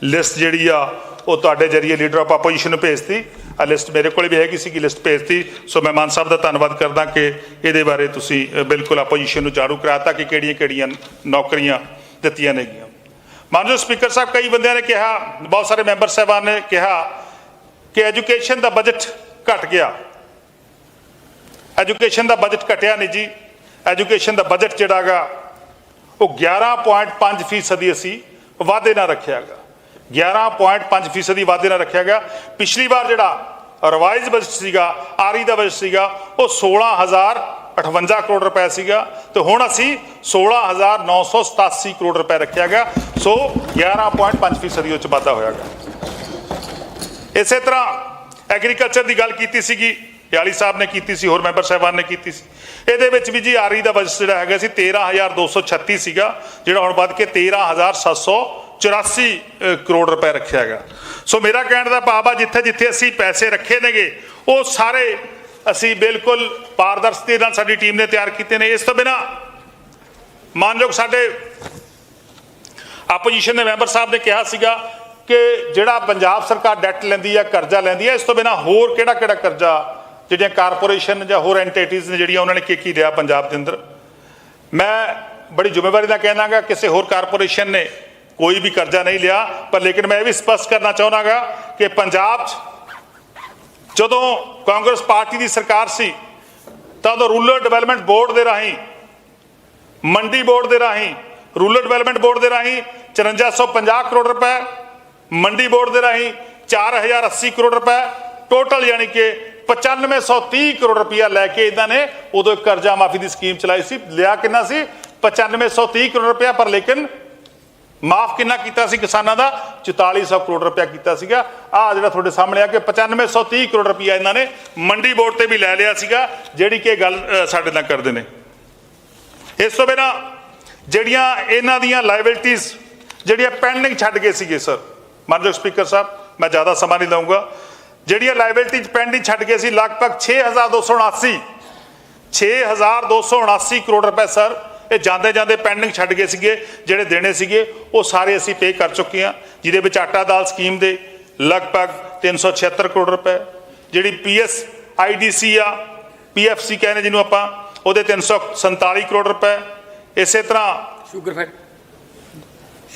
Speaker 1: ਲਿਸਟ ਜਿਹੜੀ ਆ, ਉਹ ਤੁਹਾਡੇ ਜਰੀਏ ਲੀਡਰ ਆਫ ਆਪੋਜੀਸ਼ਨ ਨੂੰ ਭੇਜਤੀ। ਆ ਲਿਸਟ ਮੇਰੇ ਕੋਲ ਵੀ ਹੈਗੀ ਸੀਗੀ, ਲਿਸਟ ਭੇਜਤੀ। ਸੋ ਮੈਂ ਮਾਨ ਸਾਹਿਬ ਦਾ ਧੰਨਵਾਦ ਕਰਦਾ ਕਿ ਇਹਦੇ ਬਾਰੇ ਤੁਸੀਂ ਬਿਲਕੁਲ ਆਪੋਜੀਸ਼ਨ ਨੂੰ ਜਾਣੂ ਕਰਾਤਾ ਕਿ ਕਿਹੜੀਆਂ-ਕਿਹੜੀਆਂ ਨੌਕਰੀਆਂ ਦਿੱਤੀਆਂ ਨੇਗੀਆਂ ਮਾਨਯੋਗ ਸਪੀਕਰ ਸਾਹਿਬ, ਕਈ ਬੰਦਿਆਂ ਨੇ ਕਿਹਾ, ਬਹੁਤ ਸਾਰੇ ਮੈਂਬਰ ਸਾਹਿਬਾਨ ਨੇ ਕਿਹਾ ਕਿ ਐਜੂਕੇਸ਼ਨ ਦਾ ਬਜਟ ਘਟ ਗਿਆ। ਐਜੂਕੇਸ਼ਨ ਦਾ ਬਜਟ ਘਟਿਆ ਨਹੀਂ ਜੀ। ਐਜੂਕੇਸ਼ਨ ਦਾ ਬਜਟ ਜਿਹੜਾਗਾ ਉਹ 11.5 ਫੀਸਦੀ ਅਸੀਂ ਵਾਅਦੇ ਨਾਲ ਰੱਖਿਆਗਾ 11.5 ਫੀਸਦੀ ਵਾਧੇ ਨਾਲ ਰੱਖਿਆ ਗਿਆ। ਪਿਛਲੀ ਵਾਰ ਜਿਹੜਾ ਰਿਵਾਈਜ਼ ਬਜਟ ਸੀਗਾ, ਆਰੀ ਦਾ ਬਜਟ ਸੀਗਾ, ਉਹ 16058 ਕਰੋੜ ਰੁਪਏ ਸੀਗਾ ਤੇ ਹੁਣ ਅਸੀਂ 16987 ਕਰੋੜ ਰੁਪਏ ਰੱਖਿਆ ਗਿਆ। ਸੋ 11.5 ਫੀਸਦੀ ਉਹ ਚ ਵਾਧਾ ਹੋਇਆਗਾ ਇਸੇ ਤਰ੍ਹਾਂ ਐਗਰੀਕਲਚਰ ਦੀ ਗੱਲ ਕੀਤੀ ਸੀਗੀ ਯਾਲੀ ਸਾਹਿਬ ਨੇ ਕੀਤੀ ਸੀ, ਹੋਰ ਮੈਂਬਰ ਸਾਹਿਬਾਨ ਨੇ ਕੀਤੀ ਸੀ। ਇਹਦੇ ਵਿੱਚ ਵੀ ਜੀ ਆਰੀ ਦਾ ਬਜਟ ਜਿਹੜਾ ਹੈਗਾ ਸੀ 13236 ਸੀਗਾ, ਜਿਹੜਾ ਹੁਣ ਵੱਧ ਕੇ 13700 84 ਕਰੋੜ ਰੁਪਏ ਰੱਖਿਆ ਹੈਗਾ। ਸੋ ਮੇਰਾ ਕਹਿਣ ਦਾ ਭਾਵ ਆ, ਜਿੱਥੇ ਜਿੱਥੇ ਅਸੀਂ ਪੈਸੇ ਰੱਖੇ ਨੇਗੇ, ਉਹ ਸਾਰੇ ਅਸੀਂ ਬਿਲਕੁਲ ਪਾਰਦਰਸ਼ਤੀ ਨਾਲ ਸਾਡੀ ਟੀਮ ਨੇ ਤਿਆਰ ਕੀਤੇ ਨੇ। ਇਸ ਤੋਂ ਬਿਨਾ ਮਾਨਯੋਗ ਸਾਡੇ ਆਪੋਜੀਸ਼ਨ ਦੇ ਮੈਂਬਰ ਸਾਹਿਬ ਨੇ ਕਿਹਾ ਸੀਗਾ ਕਿ ਜਿਹੜਾ ਪੰਜਾਬ ਸਰਕਾਰ ਡੈਟ ਲੈਂਦੀ ਹੈ ਕਰਜ਼ਾ ਲੈਂਦੀ ਹੈ ਇਸ ਤੋਂ ਬਿਨਾ ਹੋਰ ਕਿਹੜਾ ਕਿਹੜਾ ਕਰਜ਼ਾ, ਜਿਹੜੀਆਂ ਕਾਰਪੋਰੇਸ਼ਨ ਜਾਂ ਹੋਰ ਐਂਟੀਟੀਜ਼ ਨੇ ਜਿਹੜੀਆਂ ਉਹਨਾਂ ਨੇ ਕੀ ਕੀ ਲਿਆ ਪੰਜਾਬ ਦੇ ਅੰਦਰ। ਮੈਂ ਬੜੀ ਜ਼ਿੰਮੇਵਾਰੀ ਨਾਲ ਕਹਿਣਾਗਾ, ਕਿਸੇ ਹੋਰ ਕਾਰਪੋਰੇਸ਼ਨ ਨੇ ਕੋਈ ਵੀ ਕਰਜ਼ਾ ਨਹੀਂ ਲਿਆ, ਪਰ ਲੇਕਿਨ ਮੈਂ ਇਹ ਵੀ ਸਪਸ਼ਟ ਕਰਨਾ ਚਾਹੁੰਦਾਗਾ ਕਿ ਪੰਜਾਬ 'ਚ ਜਦੋਂ ਕਾਂਗਰਸ ਪਾਰਟੀ ਦੀ ਸਰਕਾਰ ਸੀ ਤਾਂ ਉਦੋਂ ਰੂਰਲ ਡਿਵੈਲਪਮੈਂਟ ਬੋਰਡ ਦੇ ਰਾਹੀਂ, ਮੰਡੀ ਬੋਰਡ ਦੇ ਰਾਹੀਂ, ਰੂਰਲ ਡਿਵੈਲਪਮੈਂਟ ਬੋਰਡ ਦੇ ਰਾਹੀਂ 5450 ਕਰੋੜ ਰੁਪਏ, ਮੰਡੀ ਬੋਰਡ ਦੇ ਰਾਹੀਂ 4080 ਕਰੋੜ ਰੁਪਏ, ਟੋਟਲ ਯਾਨੀ ਕਿ 9530 ਕਰੋੜ ਰੁਪਇਆ ਲੈ ਕੇ ਇਹਨਾਂ ਨੇ ਉਦੋਂ ਕਰਜ਼ਾ ਮਾਫੀ ਦੀ ਸਕੀਮ ਚਲਾਈ ਸੀ, ਲਿਆ ਕਿੰਨਾ ਸੀ? 9530 ਕਰੋੜ ਰੁਪਇਆ, ਪਰ ਲੇਕਿਨ ਮਾਫ ਕਿੰਨਾ ਕੀਤਾ ਸੀ ਕਿਸਾਨਾਂ ਦਾ? 4400 ਕਰੋੜ ਰੁਪਇਆ ਕੀਤਾ ਸੀਗਾ। ਆ ਜਿਹੜਾ ਤੁਹਾਡੇ ਸਾਹਮਣੇ ਆ ਕਿ 9530 ਕਰੋੜ ਰੁਪਇਆ ਇਹਨਾਂ ਨੇ ਮੰਡੀ ਬੋਰਡ ਤੇ ਵੀ ਲੈ ਲਿਆ ਸੀਗਾ, ਜਿਹੜੀ ਕਿ ਗੱਲ ਸਾਡੇ ਨਾਲ ਕਰਦੇ ਨੇ। ਇਸ ਤੋਂ ਬਿਨਾ ਜਿਹੜੀਆਂ ਇਹਨਾਂ ਦੀਆਂ ਲਾਇਬਿਲਟੀਆਂ ਜਿਹੜੀਆਂ ਪੈਂਡਿੰਗ ਛੱਡ ਗਏ ਸੀਗੇ ਸਰ ਮਾਨਯੋਗ ਸਪੀਕਰ ਸਾਹਿਬ, ਮੈਂ ਜ਼ਿਆਦਾ ਸਮਾਂ ਨਹੀਂ ਲਵਾਂਗਾ ਜਿਹੜੀਆਂ ਲਾਇਬਿਲਟੀਜ਼ ਪੈਂਡਿੰਗ ਛੱਡ ਗਏ ਸੀ, ਲਗਭਗ 6279 6279 ਕਰੋੜ ਰੁਪਏ ਸਰ ਇਹ ਜਾਂਦੇ ਜਾਂਦੇ ਪੈਂਡਿੰਗ ਛੱਡ ਗਏ ਸੀਗੇ ਜਿਹੜੇ ਦੇਣੇ ਸੀਗੇ ਉਹ ਸਾਰੇ ਅਸੀਂ ਪੇ ਕਰ ਚੁੱਕੇ ਹਾਂ ਜਿਹਦੇ ਵਿੱਚ ਆਟਾ ਦਾਲ ਸਕੀਮ ਦੇ ਲਗਭਗ 376 ਕਰੋੜ ਰੁਪਏ ਜਿਹੜੀ ਪੀਐਸ ਆਈਡੀਸੀ ਆ ਪੀਐਫਸੀ ਕਹਿੰਦੇ ਜਿਹਨੂੰ ਆਪਾਂ ਉਹਦੇ 347 ਕਰੋੜ ਰੁਪਏ। ਇਸੇ ਤਰ੍ਹਾਂ
Speaker 2: ਸ਼ੂਗਰ ਫੈਟ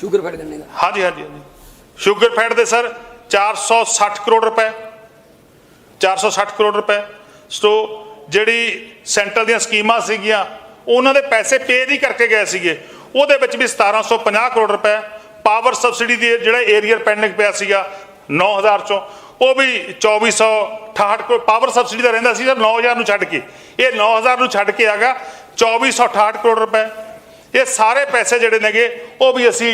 Speaker 2: ਸ਼ੂਗਰ ਫੈਟ ਕਰਨੇ ਦਾ।
Speaker 1: ਹਾਂਜੀ ਹਾਂਜੀ ਹਾਂਜੀ। ਸ਼ੂਗਰ ਫੈਟ ਦੇ ਸਰ 460 ਕਰੋੜ ਰੁਪਏ 460 ਕਰੋੜ ਰੁਪਏ। ਸੋ ਜਿਹੜੀ ਸੈਂਟਰਲ ਦੀਆਂ ਸਕੀਮਾਂ ਸੀਗੀਆਂ ਉਹਨਾਂ ਦੇ ਪੈਸੇ ਪੇ ਨਹੀਂ ਕਰਕੇ ਗਏ ਸੀਗੇ। ਉਹਦੇ ਵਿੱਚ ਵੀ 1750 ਕਰੋੜ ਰੁਪਏ ਪਾਵਰ ਸਬਸਿਡੀ ਦੀ ਜਿਹੜਾ ਏਰੀਅਰ ਪੈਂਡਿੰਗ ਪਿਆ ਸੀਗਾ 9000 ਚੋਂ, ਉਹ ਵੀ 2468 ਕਰੋੜ ਪਾਵਰ ਸਬਸਿਡੀ ਦਾ ਰਹਿੰਦਾ ਸੀ ਸਰ 9000 ਨੂੰ ਛੱਡ ਕੇ। ਇਹ 9000 ਨੂੰ ਛੱਡ ਕੇ ਆਗਾ 2468 ਕਰੋੜ ਰੁਪਏ। ਇਹ ਸਾਰੇ ਪੈਸੇ ਜਿਹੜੇ ਨੇਗੇ, ਉਹ ਵੀ ਅਸੀਂ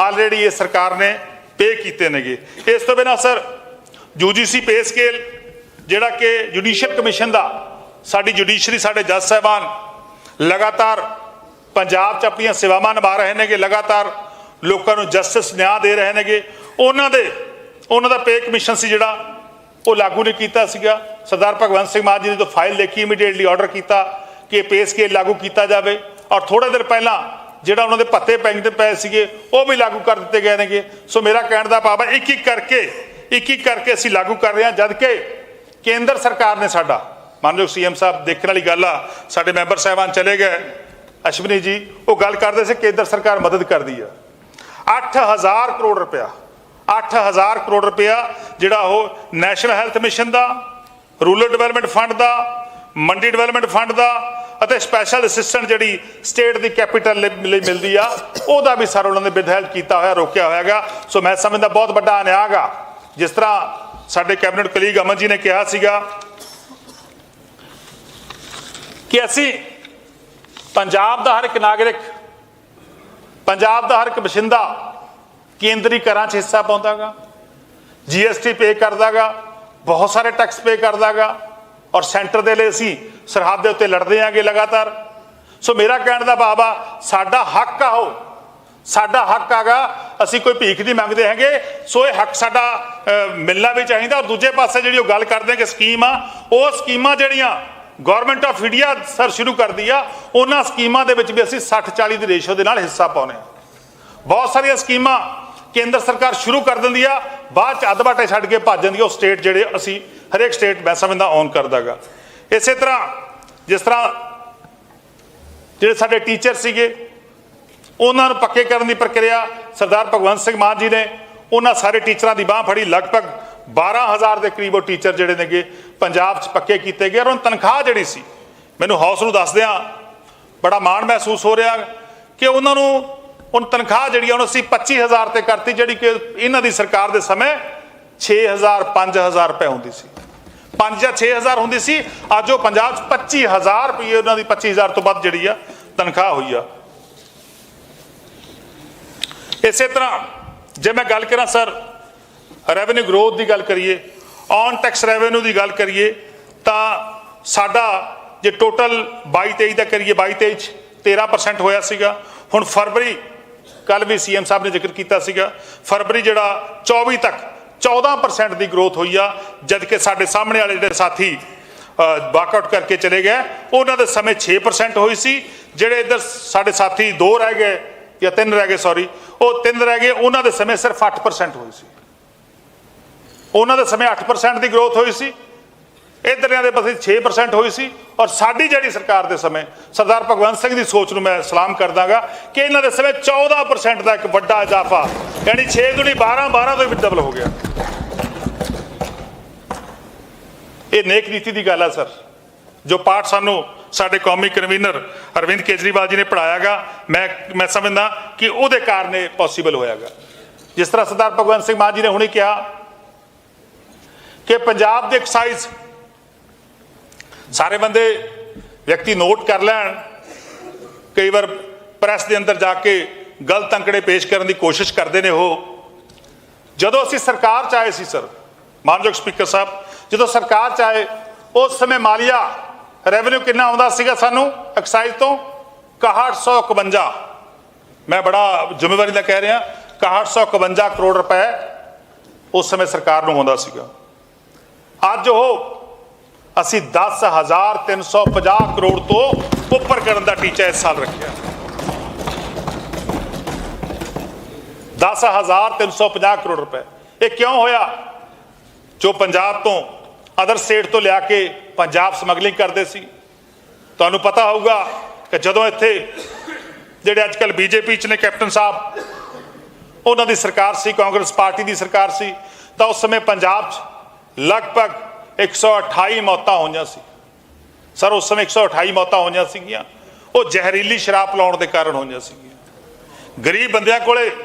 Speaker 1: ਆਲਰੇਡੀ ਇਹ ਸਰਕਾਰ ਨੇ ਪੇ ਕੀਤੇ ਨੇਗੇ। ਇਸ ਤੋਂ ਬਿਨਾਂ ਸਰ ਯੂਜੀਸੀ ਪੇ ਸਕੇਲ ਜਿਹੜਾ ਕਿ ਜੁਡੀਸ਼ੀਅਲ ਕਮਿਸ਼ਨ ਦਾ, ਸਾਡੀ ਜੁਡੀਸ਼ਰੀ ਸਾਡੇ ਜੱਜ ਸਾਹਿਬਾਨ ਲਗਾਤਾਰ ਪੰਜਾਬ 'ਚ ਆਪਣੀਆਂ ਸੇਵਾਵਾਂ ਨਿਭਾ ਰਹੇ ਨੇਗੇ, ਲਗਾਤਾਰ ਲੋਕਾਂ ਨੂੰ ਜਸਟਿਸ ਨਿਆਂ ਦੇ ਰਹੇ ਨੇਗੇ। ਉਹਨਾਂ ਦੇ, ਉਹਨਾਂ ਦਾ ਪੇ ਕਮਿਸ਼ਨ ਸੀ ਜਿਹੜਾ, ਉਹ ਲਾਗੂ ਨਹੀਂ ਕੀਤਾ ਸੀਗਾ। ਸਰਦਾਰ ਭਗਵੰਤ ਸਿੰਘ ਮਾਨ ਜੀ ਨੇ ਤਾਂ ਫਾਈਲ ਲਿਖੀ ਇਮੀਡੀਏਟਲੀ ਆਰਡਰ ਕੀਤਾ ਕਿ ਪੇ ਸਕੇਲ ਲਾਗੂ ਕੀਤਾ ਜਾਵੇ। ਔਰ ਥੋੜੇ ਦਿਨ ਪਹਿਲਾਂ ਜਿਹੜਾ ਉਹਨਾਂ ਦੇ ਪੱਤੇ ਪੈਂਦੇ ਪਏ ਸੀਗੇ, ਉਹ ਵੀ ਲਾਗੂ ਕਰ ਦਿੱਤੇ ਗਏ ਨੇਗੇ। ਸੋ ਮੇਰਾ ਕਹਿਣ ਦਾ ਭਾਵ ਹੈ ਇੱਕ ਇੱਕ ਕਰਕੇ ਇੱਕ ਇੱਕ ਕਰਕੇ ਅਸੀਂ ਲਾਗੂ ਕਰ ਰਹੇ ਹਾਂ ਜਦ ਕਿ ਕੇਂਦਰ ਸਰਕਾਰ ਨੇ ਸਾਡਾ ਮਾਨਯੋਗ ਸੀਐਮ ਸਾਹਿਬ ਦੇਖਣ ਵਾਲੀ ਗੱਲ ਆ, ਸਾਡੇ ਮੈਂਬਰ ਸਾਹਿਬਾਨ ਚਲੇ ਗਏ। ਅਸ਼ਵਨੀ ਜੀ, ਉਹ ਗੱਲ ਕਰਦੇ ਸੀ, ਕੇਂਦਰ ਸਰਕਾਰ ਮਦਦ ਕਰਦੀ ਆ। 8000 ਕਰੋੜ ਰੁਪਇਆ 8000 ਕਰੋੜ ਰੁਪਇਆ ਜਿਹੜਾ ਉਹ ਨੈਸ਼ਨਲ ਹੈਲਥ ਮਿਸ਼ਨ ਦਾ, ਰੂਰਲ ਡਿਵੈਲਪਮੈਂਟ ਫੰਡ ਦਾ, ਮੰਡੀ ਡਿਵੈਲਪਮੈਂਟ ਫੰਡ ਦਾ ਅਤੇ ਸਪੈਸ਼ਲ ਅਸਿਸਟੈਂਟ ਜਿਹੜੀ ਸਟੇਟ ਦੀ ਕੈਪੀਟਲ ਲਈ ਮਿਲਦੀ ਆ, ਉਹਦਾ ਵੀ ਸਰ ਉਹਨਾਂ ਨੇ ਵਿਦਹੈਲਪ ਕੀਤਾ ਹੋਇਆ, ਰੋਕਿਆ ਹੋਇਆਗਾ। ਸੋ ਮੈਂ ਸਮਝਦਾ ਬਹੁਤ ਵੱਡਾ ਅਨਿਆਗ ਆ। ਜਿਸ ਤਰ੍ਹਾਂ ਸਾਡੇ ਕੈਬਨਿਟ ਕਲੀਗ ਅਮਨ ਜੀ ਨੇ ਕਿਹਾ ਸੀਗਾ ਕਿ ਅਸੀਂ ਪੰਜਾਬ ਦਾ ਹਰ ਇੱਕ ਨਾਗਰਿਕ, ਪੰਜਾਬ ਦਾ ਹਰ ਇੱਕ ਬਸ਼ਿੰਦਾ ਕੇਂਦਰੀ ਕਰਾਂ 'ਚ ਹਿੱਸਾ ਪਾਉਂਦਾਗਾ ਜੀਐਸਟੀ ਪੇ ਕਰਦਾਗਾ, ਬਹੁਤ ਸਾਰੇ ਟੈਕਸ ਪੇ ਕਰਦਾਗਾ ਔਰ ਸੈਂਟਰ ਦੇ ਲਈ ਅਸੀਂ ਸਰਹੱਦ ਦੇ ਉੱਤੇ ਲੜਦੇ ਆਂਗੇ ਲਗਾਤਾਰ। ਸੋ ਮੇਰਾ ਕਹਿਣ ਦਾ ਭਾਵ ਆ, ਸਾਡਾ ਹੱਕ ਆ ਉਹ। ਸਾਡਾ ਹੱਕ ਆਗਾ, ਅਸੀਂ ਕੋਈ ਭੀਖ ਨਹੀਂ ਮੰਗਦੇ ਹੈਗੇ ਸੋ ਇਹ ਹੱਕ ਸਾਡਾ ਮਿਲਣਾ ਵੀ ਚਾਹੀਦਾ ਔਰ ਦੂਜੇ ਪਾਸੇ ਜਿਹੜੀ ਉਹ ਗੱਲ ਕਰਦੇ ਕਿ ਸਕੀਮ ਆ ਉਹ ਸਕੀਮਾਂ ਜਿਹੜੀਆਂ ਗਵਰਨਮੈਂਟ ਆਫ ਇੰਡੀਆ ਸਰ ਸ਼ੁਰੂ ਕਰਦੀ ਆ, ਉਹਨਾਂ ਸਕੀਮਾਂ ਦੇ ਵਿੱਚ ਵੀ ਅਸੀਂ 60 40 ਦੀ ਰੇਸ਼ੋ ਦੇ ਨਾਲ ਹਿੱਸਾ ਪਾਉਨੇ ਆ ਬਹੁਤ ਸਾਰੀਆਂ ਸਕੀਮਾਂ ਕੇਂਦਰ ਸਰਕਾਰ ਸ਼ੁਰੂ ਕਰ ਦਿੰਦੀ ਆ, ਬਾਅਦ ਚ ਅੱਧ-ਬਾਟੇ ਛੱਡ ਕੇ ਭੱਜ ਜਾਂਦੀ ਆ, ਉਹ ਸਟੇਟ ਜਿਹੜੇ ਅਸੀਂ ਹਰੇਕ ਸਟੇਟ ਮੈਂ ਸਮਝਦਾ ਔਨ ਕਰਦਾਗਾ। ਇਸੇ ਤਰ੍ਹਾਂ ਜਿਸ ਤਰ੍ਹਾਂ ਜਿਹੜੇ ਸਾਡੇ ਟੀਚਰ ਸੀਗੇ, ਉਹਨਾਂ ਨੂੰ ਪੱਕੇ ਕਰਨ ਦੀ ਪ੍ਰਕਿਰਿਆ ਸਰਦਾਰ ਭਗਵੰਤ ਸਿੰਘ ਮਾਨ ਜੀ ਨੇ, ਉਹਨਾਂ ਸਾਰੇ ਟੀਚਰਾਂ ਦੀ ਬਾਹ ਫੜੀ, ਲਗਭਗ 12000 ਦੇ ਕਰੀਬ ਉਹ ਟੀਚਰ ਜਿਹੜੇ ਨੇਗੇ ਪੰਜਾਬ 'ਚ ਪੱਕੇ ਕੀਤੇ ਗਏ ਔਰ ਉਹਨਾਂ ਤਨਖਾਹ ਜਿਹੜੀ ਸੀ, ਮੈਨੂੰ ਹੌਸ ਨੂੰ ਦੱਸਦਿਆਂ ਬੜਾ ਮਾਣ ਮਹਿਸੂਸ ਹੋ ਰਿਹਾ ਕਿ ਉਹਨਾਂ ਨੂੰ ਉਹ ਤਨਖਾਹ ਜਿਹੜੀ ਆ ਉਹਨੂੰ ਅਸੀਂ 25000 ਤੇ ਕਰਤੀ, ਜਿਹੜੀ ਕਿ ਇਹਨਾਂ ਦੀ ਸਰਕਾਰ ਦੇ ਸਮੇਂ 6000 5000 ਰੁਪਏ ਹੁੰਦੀ ਸੀ। 5 ਜਾਂ 6000 ਹੁੰਦੀ ਸੀ, ਅੱਜ ਉਹ ਪੰਜਾਬ 'ਚ 25000 ਰੁਪਏ ਉਹਨਾਂ ਦੀ 25000 ਤੋਂ ਵੱਧ ਜਿਹੜੀ ਆ, ਤਨਖਾਹ ਹੋਈ ਆ। ਇਸੇ ਤਰ੍ਹਾਂ ਜੇ ਮੈਂ ਗੱਲ ਕਰਾਂ, ਸਰ ਰੈਵਨਿਊ ਗਰੋਥ ਦੀ ਗੱਲ ਕਰੀਏ ਔਨ ਟੈਕਸ ਰੈਵਨਿਊ ਦੀ ਗੱਲ ਕਰੀਏ, ਤਾਂ ਸਾਡਾ ਜੇ ਟੋਟਲ 22 23 ਦਾ ਕਰੀਏ 22 23 ਚ 13% ਹੋਇਆ ਸੀਗਾ। ਹੁਣ ਫਰਵਰੀ ਕੱਲ ਵੀ ਸੀਐਮ ਸਾਹਿਬ ਨੇ ਜ਼ਿਕਰ ਕੀਤਾ ਸੀਗਾ, ਫਰਵਰੀ ਜਿਹੜਾ 24 ਤੱਕ 14% ਦੀ ਗਰੋਥ ਹੋਈ ਆ, ਜਦ ਕਿ ਸਾਡੇ ਸਾਹਮਣੇ ਵਾਲੇ ਜਿਹੜੇ ਸਾਥੀ ਵਾਕਆਊਟ ਕਰਕੇ ਚਲੇ ਗਏ, ਉਹਨਾਂ ਦੇ ਸਮੇਂ 6% ਹੋਈ ਸੀ, ਜਿਹੜੇ ਇੱਧਰ ਸਾਡੇ ਸਾਥੀ ਦੋ ਰਹਿ ਗਏ ਜਾਂ ਤਿੰਨ ਰਹਿ ਗਏ ਸੌਰੀ ਉਹ ਤਿੰਨ ਰਹਿ ਗਏ, ਉਹਨਾਂ ਦੇ ਸਮੇਂ ਸਿਰਫ 8% ਹੋਈ ਸੀ। ਉਹਨਾਂ ਦੇ ਸਮੇਂ 8% ਦੀ ਗਰੋਥ ਹੋਈ ਸੀ। ਇਧਰਿਆਂ ਦੇ ਪਾਸੇ 6% ਹੋਈ ਸੀ ਔਰ ਸਾਡੀ ਜਿਹੜੀ ਸਰਕਾਰ ਦੇ ਸਮੇਂ, ਸਰਦਾਰ ਭਗਵੰਤ ਸਿੰਘ ਦੀ ਸੋਚ ਨੂੰ ਮੈਂ ਸਲਾਮ ਕਰਦਾਗਾ ਕਿ ਇਹਨਾਂ ਦੇ ਸਮੇਂ 14% ਦਾ ਇੱਕ ਵੱਡਾ ਇਜ਼ਾਫਾ, ਯਾਨੀ 6 ਦੁਨੀ 12 12 ਤੋਂ ਵੀ ਡਬਲ ਹੋ ਗਿਆ। ਇਹ ਨੇਕ ਨੀਤੀ ਦੀ ਗੱਲ ਹੈ ਸਰ। ਜੋ ਪਾਠ ਸਾਨੂੰ ਸਾਡੇ ਕੌਮੀ ਕਨਵੀਨਰ ਅਰਵਿੰਦ ਕੇਜਰੀਵਾਲ ਜੀ ਨੇ ਪੜਾਇਆਗਾ ਮੈਂ ਮੈਂ ਸਮਝਦਾ ਕਿ ਉਹਦੇ ਕਾਰਨ ਇਹ ਪੋਸੀਬਲ ਹੋਇਆਗਾ। ਜਿਸ ਤਰ੍ਹਾਂ ਸਰਦਾਰ ਭਗਵੰਤ ਸਿੰਘ ਮਾਨ ਜੀ ਨੇ ਹੁਣੇ ਕਿਹਾ ਕਿ ਪੰਜਾਬ ਦੇ ਐਕਸਾਈਜ਼ ਸਾਰੇ ਬੰਦੇ ਵਿਅਕਤੀ ਨੋਟ ਕਰ ਲੈਣ, ਕਈ ਵਾਰ ਪ੍ਰੈਸ ਦੇ ਅੰਦਰ ਜਾ ਕੇ ਗਲਤ ਅੰਕੜੇ ਪੇਸ਼ ਕਰਨ ਦੀ ਕੋਸ਼ਿਸ਼ ਕਰਦੇ ਨੇ ਉਹ। ਜਦੋਂ ਅਸੀਂ ਸਰਕਾਰ ਚ ਆਏ ਸੀ ਸਰ ਮਾਨਯੋਗ ਸਪੀਕਰ ਸਾਹਿਬ, ਜਦੋਂ ਸਰਕਾਰ ਚ ਆਏ, ਉਸ ਸਮੇਂ ਮਾਲੀਆ ਰੈਵਨਿਊ ਕਿੰਨਾ ਆਉਂਦਾ ਸੀਗਾ ਸਾਨੂੰ ਐਕਸਾਈਜ਼ ਤੋਂ? 6151 ਮੈਂ ਬੜਾ ਜ਼ਿੰਮੇਵਾਰੀ ਨਾਲ ਕਹਿ ਰਿਹਾ 6151 ਕਰੋੜ ਰੁਪਏ ਉਸ ਸਮੇਂ ਸਰਕਾਰ ਨੂੰ ਆਉਂਦਾ ਸੀਗਾ। ਅੱਜ ਉਹ ਅਸੀਂ 10350 ਕਰੋੜ ਤੋਂ ਉੱਪਰ ਕਰਨ ਦਾ ਟੀਚਾ ਇਸ ਸਾਲ ਰੱਖਿਆ। 10350 ਕਰੋੜ ਰੁਪਏ। ਇਹ ਕਿਉਂ ਹੋਇਆ? ਜੋ ਪੰਜਾਬ ਤੋਂ ਅਦਰ ਸਟੇਟ ਤੋਂ ਲਿਆ ਕੇ ਪੰਜਾਬ ਸਮਗਲਿੰਗ ਕਰਦੇ ਸੀ। ਤੁਹਾਨੂੰ ਪਤਾ ਹੋਊਗਾ ਕਿ ਜਦੋਂ ਇੱਥੇ ਜਿਹੜੇ ਅੱਜ ਕੱਲ ਬੀਜੇਪੀ ਚ ਨੇ ਕੈਪਟਨ ਸਾਹਿਬ, ਉਹਨਾਂ ਦੀ ਸਰਕਾਰ ਸੀ, ਕਾਂਗਰਸ ਪਾਰਟੀ ਦੀ ਸਰਕਾਰ ਸੀ, ਤਾਂ ਉਸ ਸਮੇਂ ਪੰਜਾਬ 'ਚ ਲਗਭਗ 128 ਮੌਤਾਂ ਹੋਈਆਂ ਸੀ। ਸਰ, ਉਸ ਸਮੇਂ 128 ਮੌਤਾਂ ਹੋਈਆਂ ਸੀਗੀਆਂ। ਉਹ ਜ਼ਹਿਰੀਲੀ ਸ਼ਰਾਬ ਪਿਲਾਉਣ ਦੇ ਕਾਰਨ ਹੋਈਆਂ ਸੀਗੀਆਂ। ਗਰੀਬ ਬੰਦਿਆਂ ਕੋਲੇ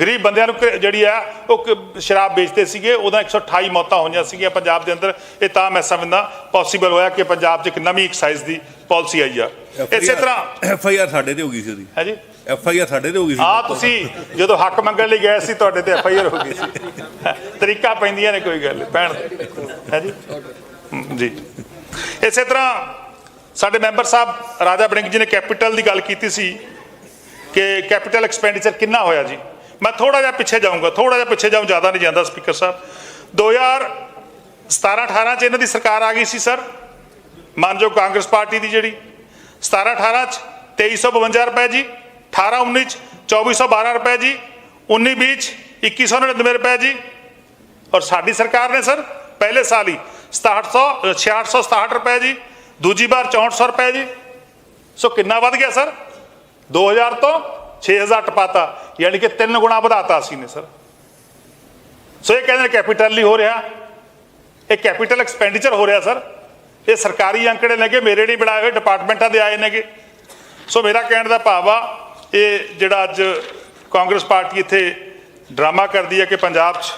Speaker 1: ਗਰੀਬ ਬੰਦਿਆਂ ਨੂੰ ਕ- ਜਿਹੜੀ ਆ ਉਹ ਕ- ਸ਼ਰਾਬ ਵੇਚਦੇ ਸੀਗੇ ਉਹਦਾ 128 ਮੌਤਾਂ ਹੋਈਆਂ ਸੀਗੀਆਂ ਪੰਜਾਬ ਦੇ ਅੰਦਰ। ਇਹ ਤਾਂ ਮੈਂ ਸਮਝਦਾ ਪੋਸੀਬਲ ਹੋਇਆ ਕਿ ਪੰਜਾਬ 'ਚ ਇੱਕ ਨਵੀਂ ਐਕਸਾਈਜ਼ ਦੀ ਪਾਲਿਸੀ ਆਈ ਆ। ਇਸੇ ਤਰ੍ਹਾਂ
Speaker 3: ਐਫ ਆਈ ਆਰ ਸਾਡੇ ਤੇ ਹੋ ਗਈ ਸੀ ਉਹਦੀ।
Speaker 1: ਹੈ ਜੀ?
Speaker 3: ਐਫ ਆਈ ਆਰ ਸਾਡੇ ਤੇ ਹੋ ਗਈ ਸੀ।
Speaker 1: ਆ ਤੁਸੀਂ ਜਦੋਂ ਹੱਕ ਮੰਗਣ ਲਈ ਗਏ ਸੀ ਤੁਹਾਡੇ ਤੇ ਐਫ ਆਈ ਆਰ ਹੋ ਗਈ ਸੀ। ਤਰੀਕਾ ਪੈਂਦੀਆਂ ਨੇ ਕੋਈ ਗੱਲ ਨਹੀਂ, ਪੈਣ ਹੈ ਜੀ? ਹਮ, ਜੀ। ਇਸੇ ਤਰ੍ਹਾਂ ਸਾਡੇ ਮੈਂਬਰ ਸਾਹਿਬ ਰਾਜਾ ਬੜਿੰਗ ਜੀ ਨੇ ਕੈਪੀਟਲ ਦੀ ਗੱਲ ਕੀਤੀ ਸੀ ਕਿ ਕੈਪੀਟਲ ਐਕਸਪੈਂਡੀਚਰ ਕਿੰਨਾ ਹੋਇਆ ਜੀ? ਮੈਂ ਥੋੜਾ ਜਿਹਾ ਪਿੱਛੇ ਜਾਊਂਗਾ ਥੋੜਾ ਜਿਹਾ ਪਿੱਛੇ ਜਾਊਂ, ਜ਼ਿਆਦਾ ਨਹੀਂ ਜਾਂਦਾ ਸਪੀਕਰ ਸਾਹਿਬ। 2017 18 ਚ ਇਹਨਾਂ ਦੀ ਸਰਕਾਰ ਆ ਗਈ ਸੀ, ਸਰ। ਮਾਨਯੋਗ ਕਾਂਗਰਸ ਪਾਰਟੀ ਦੀ ਜਿਹੜੀ। 17 18 ਚ 2352 ਰੁਪਏ ਜੀ 18 19 ਚ 2412 ਰੁਪਏ ਜੀ 19 20 ਚ 2199 ਰੁਪਏ ਜੀ। ਔਰ ਸਾਡੀ ਸਰਕਾਰ ਨੇ ਸਰ, ਪਹਿਲੇ ਸਾਲ ਹੀ 6700 6667 ਰੁਪਏ ਜੀ, ਦੂਜੀ ਵਾਰ 6400 ਰੁਪਏ ਜੀ। ਸੋ ਕਿੰਨਾ ਵੱਧ ਗਿਆ, ਸਰ? 2000 ਤੋਂ 6000 ਟਪਾਤਾ। ਯਾਨੀ ਕਿ ਤਿੰਨ ਗੁਣਾ ਵਧਾਤਾ ਸੀ ਨੇ ਸਰ। ਸੋ ਇਹ ਕਹਿੰਦੇ ਨੇ ਕੈਪੀਟਲ ਨਹੀਂ ਹੋ ਰਿਹਾ। ਇਹ ਕੈਪੀਟਲ ਐਕਸਪੈਂਡੀਚਰ ਹੋ ਰਿਹਾ, ਸਰ। ਇਹ ਸਰਕਾਰੀ ਅੰਕੜੇ ਨੇਗੇ, ਮੇਰੇ ਨਹੀਂ ਬਣਾਏ ਹੋਏ ਡਿਪਾਰਟਮੈਂਟਾਂ ਦੇ ਆਏ ਨੇਗੇ। ਸੋ ਮੇਰਾ ਕਹਿਣ ਦਾ ਭਾਵ ਆ, ਇਹ ਜਿਹੜਾ ਅੱਜ ਕਾਂਗਰਸ ਪਾਰਟੀ ਇੱਥੇ ਡਰਾਮਾ ਕਰਦੀ ਹੈ ਕਿ ਪੰਜਾਬ 'ਚ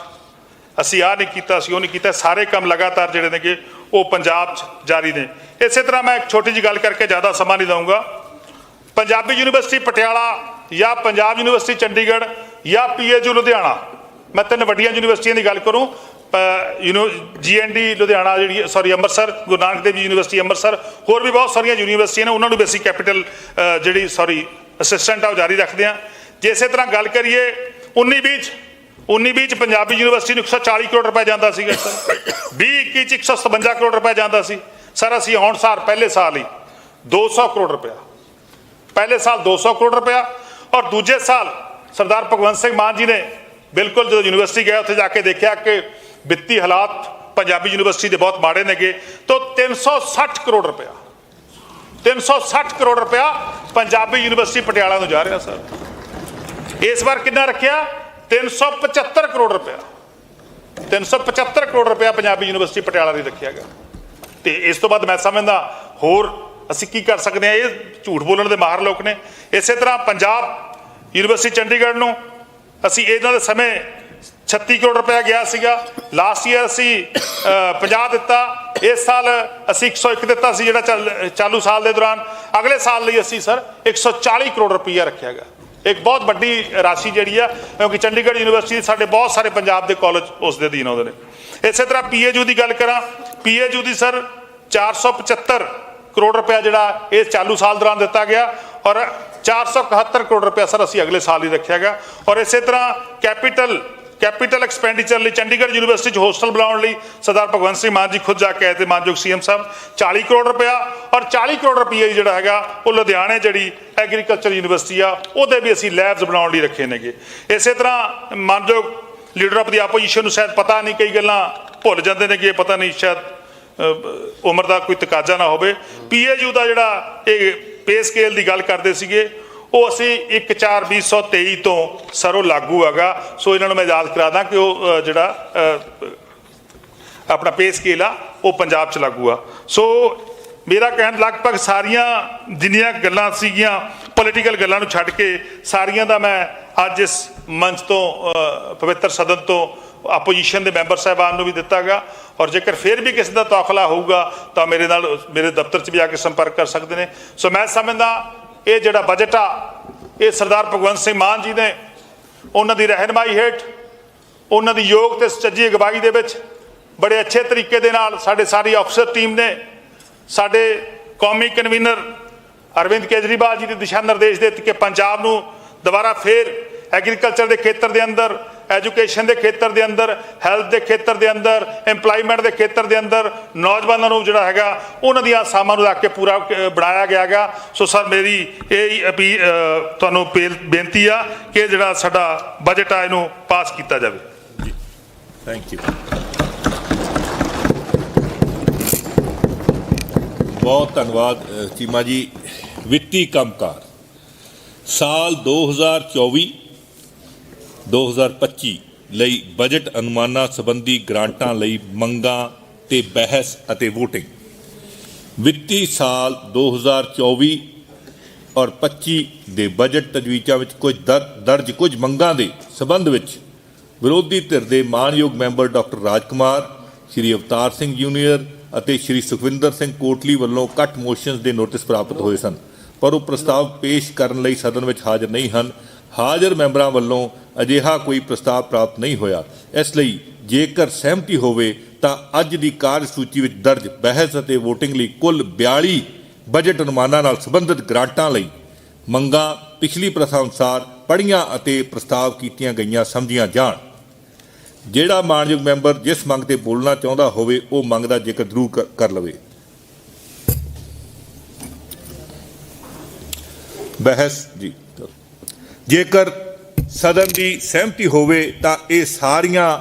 Speaker 1: ਅਸੀਂ ਆਹ ਨਹੀਂ ਕੀਤਾ, ਅਸੀਂ ਉਹ ਨਹੀਂ ਕੀਤਾ, ਸਾਰੇ ਕੰਮ ਲਗਾਤਾਰ ਜਿਹੜੇ ਨੇਗੇ, ਉਹ ਪੰਜਾਬ 'ਚ ਜਾਰੀ ਨੇ। ਇਸੇ ਤਰ੍ਹਾਂ ਮੈਂ ਇੱਕ ਛੋਟੀ ਜੀ ਗੱਲ ਕਰਕੇ ਜ਼ਿਆਦਾ ਸਮਾਂ ਨਹੀਂ ਦਊਂਗਾ ਪੰਜਾਬੀ ਯੂਨੀਵਰਸਿਟੀ ਪਟਿਆਲਾ ਜਾਂ ਪੰਜਾਬ ਯੂਨੀਵਰਸਿਟੀ, ਚੰਡੀਗੜ੍ਹ ਜਾਂ ਪੀਏਯੂ, ਲੁਧਿਆਣਾ। ਮੈਂ ਤਿੰਨ ਵੱਡੀਆਂ ਯੂਨੀਵਰਸਿਟੀਆਂ ਦੀ ਗੱਲ ਕਰੂੰ। ਜੀਐਨਡੀ, ਲੁਧਿਆਣਾ ਜਿਹੜੀ ਸੌਰੀ ਅੰਮ੍ਰਿਤਸਰ, ਗੁਰੂ ਨਾਨਕ ਦੇਵ ਜੀ ਯੂਨੀਵਰਸਿਟੀ, ਅੰਮ੍ਰਿਤਸਰ। ਹੋਰ ਵੀ ਬਹੁਤ ਸਾਰੀਆਂ ਯੂਨੀਵਰਸਿਟੀਆਂ ਨੇ, ਉਹਨਾਂ ਨੂੰ ਵੀ ਅਸੀਂ ਕੈਪੀਟਲ ਜਿਹੜੀ ਸੌਰੀ ਅਸਿਸਟੈਂਟ ਆ, ਉਹ ਜਾਰੀ ਰੱਖਦੇ ਹਾਂ ਜੇ ਇਸੇ ਤਰ੍ਹਾਂ ਗੱਲ ਕਰੀਏ 19 20 ਚ 19 20 ਚ ਪੰਜਾਬੀ ਯੂਨੀਵਰਸਿਟੀ ਨੂੰ 140 ਕਰੋੜ ਰੁਪਏ ਜਾਂਦਾ ਸੀਗਾ ਸਰ। 20 21 ਚ 157 ਕਰੋੜ ਰੁਪਏ ਜਾਂਦਾ ਸੀ। ਸਰ, ਅਸੀਂ ਹੁਣ ਸਾਰ ਪਹਿਲੇ ਸਾਲ ਹੀ 200 ਕਰੋੜ ਰੁਪਇਆ। ਪਹਿਲੇ ਸਾਲ 200 ਕਰੋੜ ਰੁਪਇਆ ਔਰ ਦੂਜੇ ਸਾਲ ਸਰਦਾਰ ਭਗਵੰਤ ਸਿੰਘ ਮਾਨ ਜੀ ਨੇ ਬਿਲਕੁਲ ਜਦੋਂ ਯੂਨੀਵਰਸਿਟੀ ਗਏ ਉੱਥੇ ਜਾ ਕੇ ਦੇਖਿਆ ਕਿ ਵਿੱਤੀ ਹਾਲਾਤ ਪੰਜਾਬੀ ਯੂਨੀਵਰਸਿਟੀ ਦੇ ਬਹੁਤ ਮਾੜੇ ਨੇਗੇ, ਤਾਂ 360 ਕਰੋੜ ਰੁਪਇਆ 360 ਕਰੋੜ ਰੁਪਇਆ ਪੰਜਾਬੀ ਯੂਨੀਵਰਸਿਟੀ ਪਟਿਆਲਾ ਨੂੰ ਜਾ ਰਿਹਾ ਸਰ। ਇਸ ਵਾਰ ਕਿੰਨਾ ਰੱਖਿਆ? 375 ਕਰੋੜ ਰੁਪਇਆ। 375 ਕਰੋੜ ਰੁਪਇਆ ਪੰਜਾਬੀ ਯੂਨੀਵਰਸਿਟੀ ਪਟਿਆਲਾ ਲਈ ਰੱਖਿਆ ਗਿਆ। ਤੇ ਇਸ ਤੋਂ ਬਾਅਦ ਮੈਂ ਸਮਝਦਾ, ਹੋਰ ਅਸੀਂ ਕੀ ਕਰ ਸਕਦੇ ਹਾਂ? ਇਹ ਝੂਠ ਬੋਲਣ ਦੇ ਮਾਹਰ ਲੋਕ ਨੇ। ਇਸੇ ਤਰ੍ਹਾਂ ਪੰਜਾਬ ਯੂਨੀਵਰਸਿਟੀ ਚੰਡੀਗੜ੍ਹ ਨੂੰ ਅਸੀਂ ਇਹਨਾਂ ਦੇ ਸਮੇਂ 36 ਕਰੋੜ ਰੁਪਇਆ ਗਿਆ ਸੀਗਾ। ਲਾਸਟ ਈਅਰ ਅਸੀਂ ਅਹ, 50 ਦਿੱਤਾ। ਇਸ ਸਾਲ ਅਸੀਂ 101 ਦਿੱਤਾ ਸੀ ਜਿਹੜਾ ਚੱਲ- ਚਾਲੂ ਸਾਲ ਦੇ ਦੌਰਾਨ। ਅਗਲੇ ਸਾਲ ਲਈ ਅਸੀਂ ਸਰ 140 ਕਰੋੜ ਰੁਪਈਆ ਰੱਖਿਆ ਗਿਆ ਇੱਕ ਬਹੁਤ ਵੱਡੀ ਰਾਸ਼ੀ ਜਿਹੜੀ ਆ ਕਿਉਂਕਿ ਚੰਡੀਗੜ੍ਹ ਯੂਨੀਵਰਸਿਟੀ ਸਾਡੇ ਬਹੁਤ ਸਾਰੇ ਪੰਜਾਬ ਦੇ ਕਾਲਜ ਉਸ ਦੇ ਅਧੀਨ ਆਉਂਦੇ ਨੇ। ਇਸੇ ਤਰ੍ਹਾਂ ਪੀਏਯੂ ਦੀ ਗੱਲ ਕਰਾਂ। ਪੀਏਯੂ ਦੀ ਸਰ 475 ਕਰੋੜ ਰੁਪਇਆ ਜਿਹੜਾ ਇਸ ਚਾਲੂ ਸਾਲ ਦੌਰਾਨ ਦਿੱਤਾ ਗਿਆ ਔਰ 471 ਕਰੋੜ ਰੁਪਇਆ ਸਰ ਅਸੀਂ ਅਗਲੇ ਸਾਲ ਹੀ ਰੱਖਿਆ ਗਿਆ ਔਰ ਇਸੇ ਤਰ੍ਹਾਂ ਕੈਪੀਟਲ ਕੈਪੀਟਲ ਐਕਸਪੈਂਡੀਚਰ ਲਈ ਚੰਡੀਗੜ੍ਹ ਯੂਨੀਵਰਸਿਟੀ 'ਚ ਹੋਸਟਲ ਬਣਾਉਣ ਲਈ ਸਰਦਾਰ ਭਗਵੰਤ ਸਿੰਘ ਮਾਨ ਜੀ ਖੁਦ ਜਾ ਕੇ ਆਏ ਤੇ ਮਾਨਯੋਗ ਸੀਐਮ ਸਾਹਿਬ 40 ਕਰੋੜ ਰੁਪਇਆ ਔਰ 40 ਕਰੋੜ ਰੁਪਏ ਜਿਹੜਾ ਹੈਗਾ ਉਹ ਲੁਧਿਆਣੇ ਜਿਹੜੀ ਐਗਰੀਕਲਚਰ ਯੂਨੀਵਰਸਿਟੀ ਆ, ਉਹਦੇ ਵੀ ਅਸੀਂ ਲੈਬਸ ਬਣਾਉਣ ਲਈ ਰੱਖੇ ਨੇਗੇ। ਇਸੇ ਤਰ੍ਹਾਂ ਮਾਨਯੋਗ ਲੀਡਰ ਆਫ ਦੀ ਆਪੋਜੀਸ਼ਨ ਨੂੰ ਸ਼ਾਇਦ ਪਤਾ ਨਹੀਂ ਕਈ ਗੱਲਾਂ ਭੁੱਲ ਜਾਂਦੇ ਨੇ ਕਿ ਇਹ ਪਤਾ ਨਹੀਂ ਸ਼ਾਇਦ ਉਮਰ ਦਾ ਕੋਈ ਤਕਾਜ਼ਾ ਨਾ ਹੋਵੇ। ਪੀਏਯੂ ਦਾ ਜਿਹੜਾ ਇਹ ਪੇ ਸਕੇਲ ਦੀ ਗੱਲ ਕਰਦੇ ਸੀਗੇ, ਉਹ ਅਸੀਂ 1/4/2023 ਤੋਂ ਸਰੋਂ ਲਾਗੂ ਹੈਗਾ। ਸੋ ਇਹਨਾਂ ਨੂੰ ਮੈਂ ਯਾਦ ਕਰਾ ਦਾਂ ਕਿ ਉਹ ਜਿਹੜਾ ਆਪਣਾ ਪੇ ਸਕੇਲ ਆ, ਉਹ ਪੰਜਾਬ 'ਚ ਲਾਗੂ ਆ। ਸੋ ਮੇਰਾ ਕਹਿਣ ਲਗਭਗ ਸਾਰੀਆਂ ਜਿੰਨੀਆਂ ਗੱਲਾਂ ਸੀਗੀਆਂ ਪੋਲੀਟੀਕਲ ਗੱਲਾਂ ਨੂੰ ਛੱਡ ਕੇ ਸਾਰੀਆਂ ਦਾ ਮੈਂ ਅੱਜ ਇਸ ਮੰਚ ਤੋਂ ਪਵਿੱਤਰ ਸਦਨ ਤੋਂ ਆਪੋਜੀਸ਼ਨ ਦੇ ਮੈਂਬਰ ਸਾਹਿਬਾਨ ਨੂੰ ਵੀ ਦਿੱਤਾਗਾ ਔਰ ਜੇਕਰ ਫਿਰ ਵੀ ਕਿਸੇ ਦਾ ਤੌਖਲਾ ਹੋਊਗਾ, ਤਾਂ ਮੇਰੇ ਨਾਲ, ਮੇਰੇ ਦਫ਼ਤਰ 'ਚ ਵੀ ਆ ਕੇ ਸੰਪਰਕ ਕਰ ਸਕਦੇ ਨੇ। ਸੋ ਮੈਂ ਸਮਝਦਾ, ਇਹ ਜਿਹੜਾ ਬਜਟ ਆ, ਇਹ ਸਰਦਾਰ ਭਗਵੰਤ ਸਿੰਘ ਮਾਨ ਜੀ ਨੇ ਉਹਨਾਂ ਦੀ ਰਹਿਨਮਾਈ ਹੇਠ, ਉਹਨਾਂ ਦੀ ਯੋਗ ਤੇ ਸੁਚੱਜੀ ਅਗਵਾਈ ਦੇ ਵਿੱਚ ਬੜੇ ਅੱਛੇ ਤਰੀਕੇ ਦੇ ਨਾਲ ਸਾਡੇ ਸਾਰੀ ਅਫਸਰ ਟੀਮ ਨੇ, ਸਾਡੇ ਕੌਮੀ ਕਨਵੀਨਰ ਅਰਵਿੰਦ ਕੇਜਰੀਵਾਲ ਜੀ ਦੇ ਦਿਸ਼ਾ ਨਿਰਦੇਸ਼ ਦੇ ਕਿ ਪੰਜਾਬ ਨੂੰ ਦੁਬਾਰਾ ਫੇਰ ਐਗਰੀਕਲਚਰ ਦੇ ਖੇਤਰ ਦੇ ਅੰਦਰ ਐਜੂਕੇਸ਼ਨ ਦੇ ਖੇਤਰ ਦੇ ਅੰਦਰ ਹੈਲਥ ਦੇ ਖੇਤਰ ਦੇ ਅੰਦਰ, EMPLOYMENT ਦੇ ਖੇਤਰ ਦੇ ਅੰਦਰ ਨੌਜਵਾਨਾਂ ਨੂੰ ਜਿਹੜਾ ਹੈਗਾ, ਉਹਨਾਂ ਦੀਆਂ ਆਸਾਮਾਂ ਨੂੰ ਰੱਖ ਕੇ ਪੂਰਾ ਬਣਾਇਆ ਗਿਆ ਗਾ ਸੋ ਸਰ ਮੇਰੀ ਇਹ ਹੀ ਅਪੀ ਤੁਹਾਨੂੰ ਪੇਲ- ਬੇਨਤੀ ਆ ਕਿ ਜਿਹੜਾ ਸਾਡਾ ਬਜਟ ਆ, ਇਹਨੂੰ ਪਾਸ ਕੀਤਾ ਜਾਵੇ। ਜੀ।
Speaker 3: ਥੈਂਕ ਯੂ ਬਹੁਤ ਧੰਨਵਾਦ ਚੀਮਾ ਜੀ। ਵਿੱਤੀ ਕੰਮਕਾਰ। ਸਾਲ 2024 2025 ਲਈ ਬਜਟ ਅਨੁਮਾਨਾਂ ਸੰਬੰਧੀ ਗ੍ਰਾਂਟਾਂ ਲਈ ਮੰਗਾਂ ਤੇ ਬਹਿਸ ਅਤੇ VOTING ਵਿੱਤੀ ਸਾਲ 2024 ਔਰ 25 ਦੇ ਬਜਟ ਤਜਵੀਜ਼ਾਂ ਵਿੱਚ ਕੁਝ ਦਰ- ਦਰਜ ਕੁਝ ਮੰਗਾਂ ਦੇ ਸਬੰਧ ਵਿੱਚ ਵਿਰੋਧੀ ਧਿਰ ਦੇ ਮਾਨਯੋਗ member doctor Rajkumar, Shri Avtar Singh junior ਅਤੇ ਸ਼੍ਰੀ ਸੁਖਵਿੰਦਰ ਸਿੰਘ ਕੋਟਲੀ ਵੱਲੋਂ ਕੱਟ ਮੋਸ਼ਨਸ ਦੇ ਨੋਟਿਸ ਪ੍ਰਾਪਤ ਹੋਏ ਸਨ, ਪਰ ਉਹ ਪ੍ਰਸਤਾਵ ਪੇਸ਼ ਕਰਨ ਲਈ ਸਦਨ ਵਿੱਚ ਹਾਜ਼ਰ ਨਹੀਂ ਹਨ। ਹਾਜ਼ਰ ਮੈਂਬਰਾਂ ਵੱਲੋਂ ਅਜਿਹਾ ਕੋਈ ਪ੍ਰਸਤਾਵ ਪ੍ਰਾਪਤ ਨਹੀਂ ਹੋਇਆ। ਇਸ ਲਈ ਜੇਕਰ ਸਹਿਮਤੀ ਹੋਵੇ ਤਾਂ ਅੱਜ ਦੀ ਕਾਰਜ ਸੂਚੀ ਵਿੱਚ ਦਰਜ ਬਹਿਸ ਅਤੇ VOTING ਲਈ ਕੁੱਲ 42 ਬਜਟ ਅਨੁਮਾਨਾਂ ਨਾਲ ਸੰਬੰਧਿਤ ਗ੍ਰਾਂਟਾਂ ਲਈ ਮੰਗਾਂ ਪਿਛਲੀ ਪ੍ਰਥਾ ਅਨੁਸਾਰ ਪੜ੍ਹੀਆਂ ਅਤੇ ਪ੍ਰਸਤਾਵ ਕੀਤੀਆਂ ਗਈਆਂ ਸਮਝੀਆਂ ਜਾਣ। ਜਿਹੜਾ ਮਾਨਯੋਗ ਮੈਂਬਰ ਜਿਸ ਮੰਗ ਤੇ ਬੋਲਣਾ ਚਾਹੁੰਦਾ ਹੋਵੇ, ਉਹ ਮੰਗ ਦਾ ਜ਼ਿਕਰ ਜ਼ਰੂਰ ਕਰ- ਕਰ ਲਵੇ। ਬਹਿਸ, ਜੀ। ਜੇਕਰ ਸਦਨ ਦੀ ਸਹਿਮਤੀ ਹੋਵੇ ਤਾਂ ਇਹ ਸਾਰੀਆਂ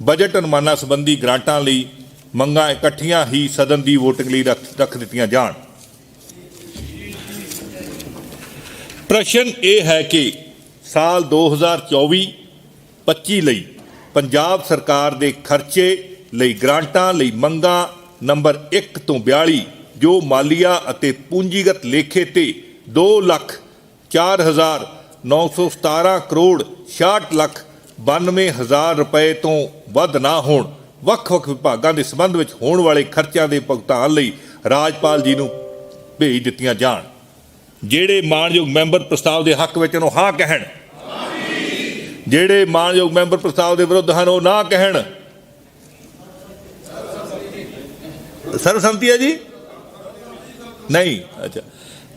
Speaker 3: ਬਜਟ ਅਨੁਮਾਨਾਂ ਸੰਬੰਧੀ ਗ੍ਰਾਂਟਾਂ ਲਈ ਮੰਗਾਂ ਇਕੱਠੀਆਂ ਹੀ ਸਦਨ ਦੀ ਵੋਟਿੰਗ ਲਈ ਰੱਖ ਰੱਖ ਦਿੱਤੀਆਂ ਜਾਣ। ਪ੍ਰਸ਼ਨ ਇਹ ਹੈ ਕਿ ਸਾਲ 2024-25 ਲਈ ਪੰਜਾਬ ਸਰਕਾਰ ਦੇ ਖਰਚੇ ਲਈ ਗ੍ਰਾਂਟਾਂ ਲਈ ਮੰਗਾਂ ਨੰਬਰ 1 ਤੋਂ 42 ਜੋ ਮਾਲੀਆ ਅਤੇ ਪੂੰਜੀਗਤ ਲੇਖੇ ਤੇ 2 ਲੱਖ 4917 ਕਰੋੜ 66 ਲੱਖ 92 ਹਜ਼ਾਰ ਰੁਪਏ ਤੋਂ ਵੱਧ ਨਾ ਹੋਣ। ਵੱਖ-ਵੱਖ ਵਿਭਾਗਾਂ ਦੇ ਸੰਬੰਧ ਵਿੱਚ ਹੋਣ ਵਾਲੇ ਖਰਚਿਆਂ ਦੇ ਭੁਗਤਾਨ ਲਈ ਰਾਜਪਾਲ ਜੀ ਨੂੰ ਭੇਜ ਦਿੱਤੀਆਂ ਜਾਣ। ਜਿਹੜੇ ਮਾਨਯੋਗ ਮੈਂਬਰ ਪ੍ਰਸਤਾਵ ਦੇ ਹੱਕ ਵਿੱਚ ਉਹਨੂੰ ਹਾਂ ਕਹਿਣ। ਜਿਹੜੇ ਮਾਨਯੋਗ ਮੈਂਬਰ ਪ੍ਰਸਤਾਵ ਦੇ ਵਿਰੁੱਧ ਹਨ, ਉਹ ਨਾ ਕਹਿਣ। ਸਰਬਸੰਮਤੀ ਹੈ ਜੀ? ਨਹੀਂ। ਅੱਛਾ।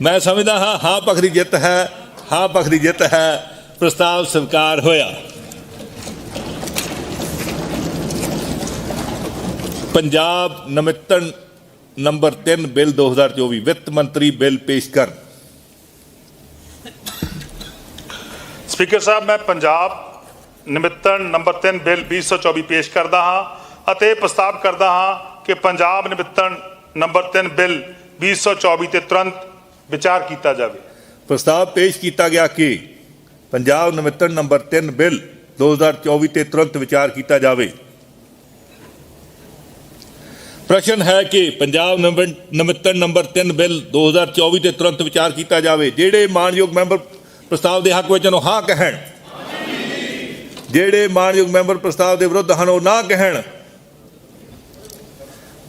Speaker 3: ਮੈਂ ਸਮਝਦਾ ਹਾਂ ਹਾਂ ਪੱਖ ਜਿੱਤ ਹੈ। ਹਾਂ ਪੱਖ ਦੀ ਜਿੱਤ ਹੈ। ਪ੍ਰਸਤਾਵ ਸਵੀਕਾਰ ਹੋਇਆ। ਪੰਜਾਬ ਨਮਿਤਨ ਨੰਬਰ 3 ਬਿੱਲ 2024 ਵਿੱਤ ਮੰਤਰੀ ਬਿੱਲ ਪੇਸ਼ ਕਰਨ।
Speaker 1: ਸਪੀਕਰ ਸਾਹਿਬ, ਮੈਂ ਪੰਜਾਬ ਨਿਮਿਤਨ ਨੰਬਰ 3 ਬਿੱਲ 2024 ਪੇਸ਼ ਕਰਦਾ ਹਾਂ ਅਤੇ ਪ੍ਰਸਤਾਵ ਕਰਦਾ ਹਾਂ ਕਿ ਪੰਜਾਬ ਨਿਮਿਤਨ ਨੰਬਰ 3 ਬਿੱਲ 2024 ਤੇ ਤੁਰੰਤ ਵਿਚਾਰ ਕੀਤਾ ਜਾਵੇ।
Speaker 3: ਪ੍ਰਸਤਾਵ ਪੇਸ਼ ਕੀਤਾ ਗਿਆ ਕਿ ਪੰਜਾਬ ਨਮਿਤਨ ਨੰਬਰ 3 ਬਿੱਲ 2024 ਤੇ ਤੁਰੰਤ ਵਿਚਾਰ ਕੀਤਾ ਜਾਵੇ। ਪ੍ਰਸ਼ਨ ਹੈ ਕਿ ਪੰਜਾਬ ਨੰਬਰ- ਨਮਿਤਨ ਨੰਬਰ 3 ਬਿੱਲ 2024 ਤੇ ਤੁਰੰਤ ਵਿਚਾਰ ਕੀਤਾ ਜਾਵੇ। ਜਿਹੜੇ ਮਾਨਯੋਗ ਮੈਂਬਰ ਪ੍ਰਸਤਾਵ ਦੇ ਹੱਕ ਵਿੱਚ ਨੂੰ ਹਾਂ ਕਹਿਣ। ਜਿਹੜੇ ਮਾਨਯੋਗ ਮੈਂਬਰ ਪ੍ਰਸਤਾਵ ਦੇ ਵਿਰੁੱਧ ਹਨ, ਉਹ ਨਾ ਕਹਿਣ।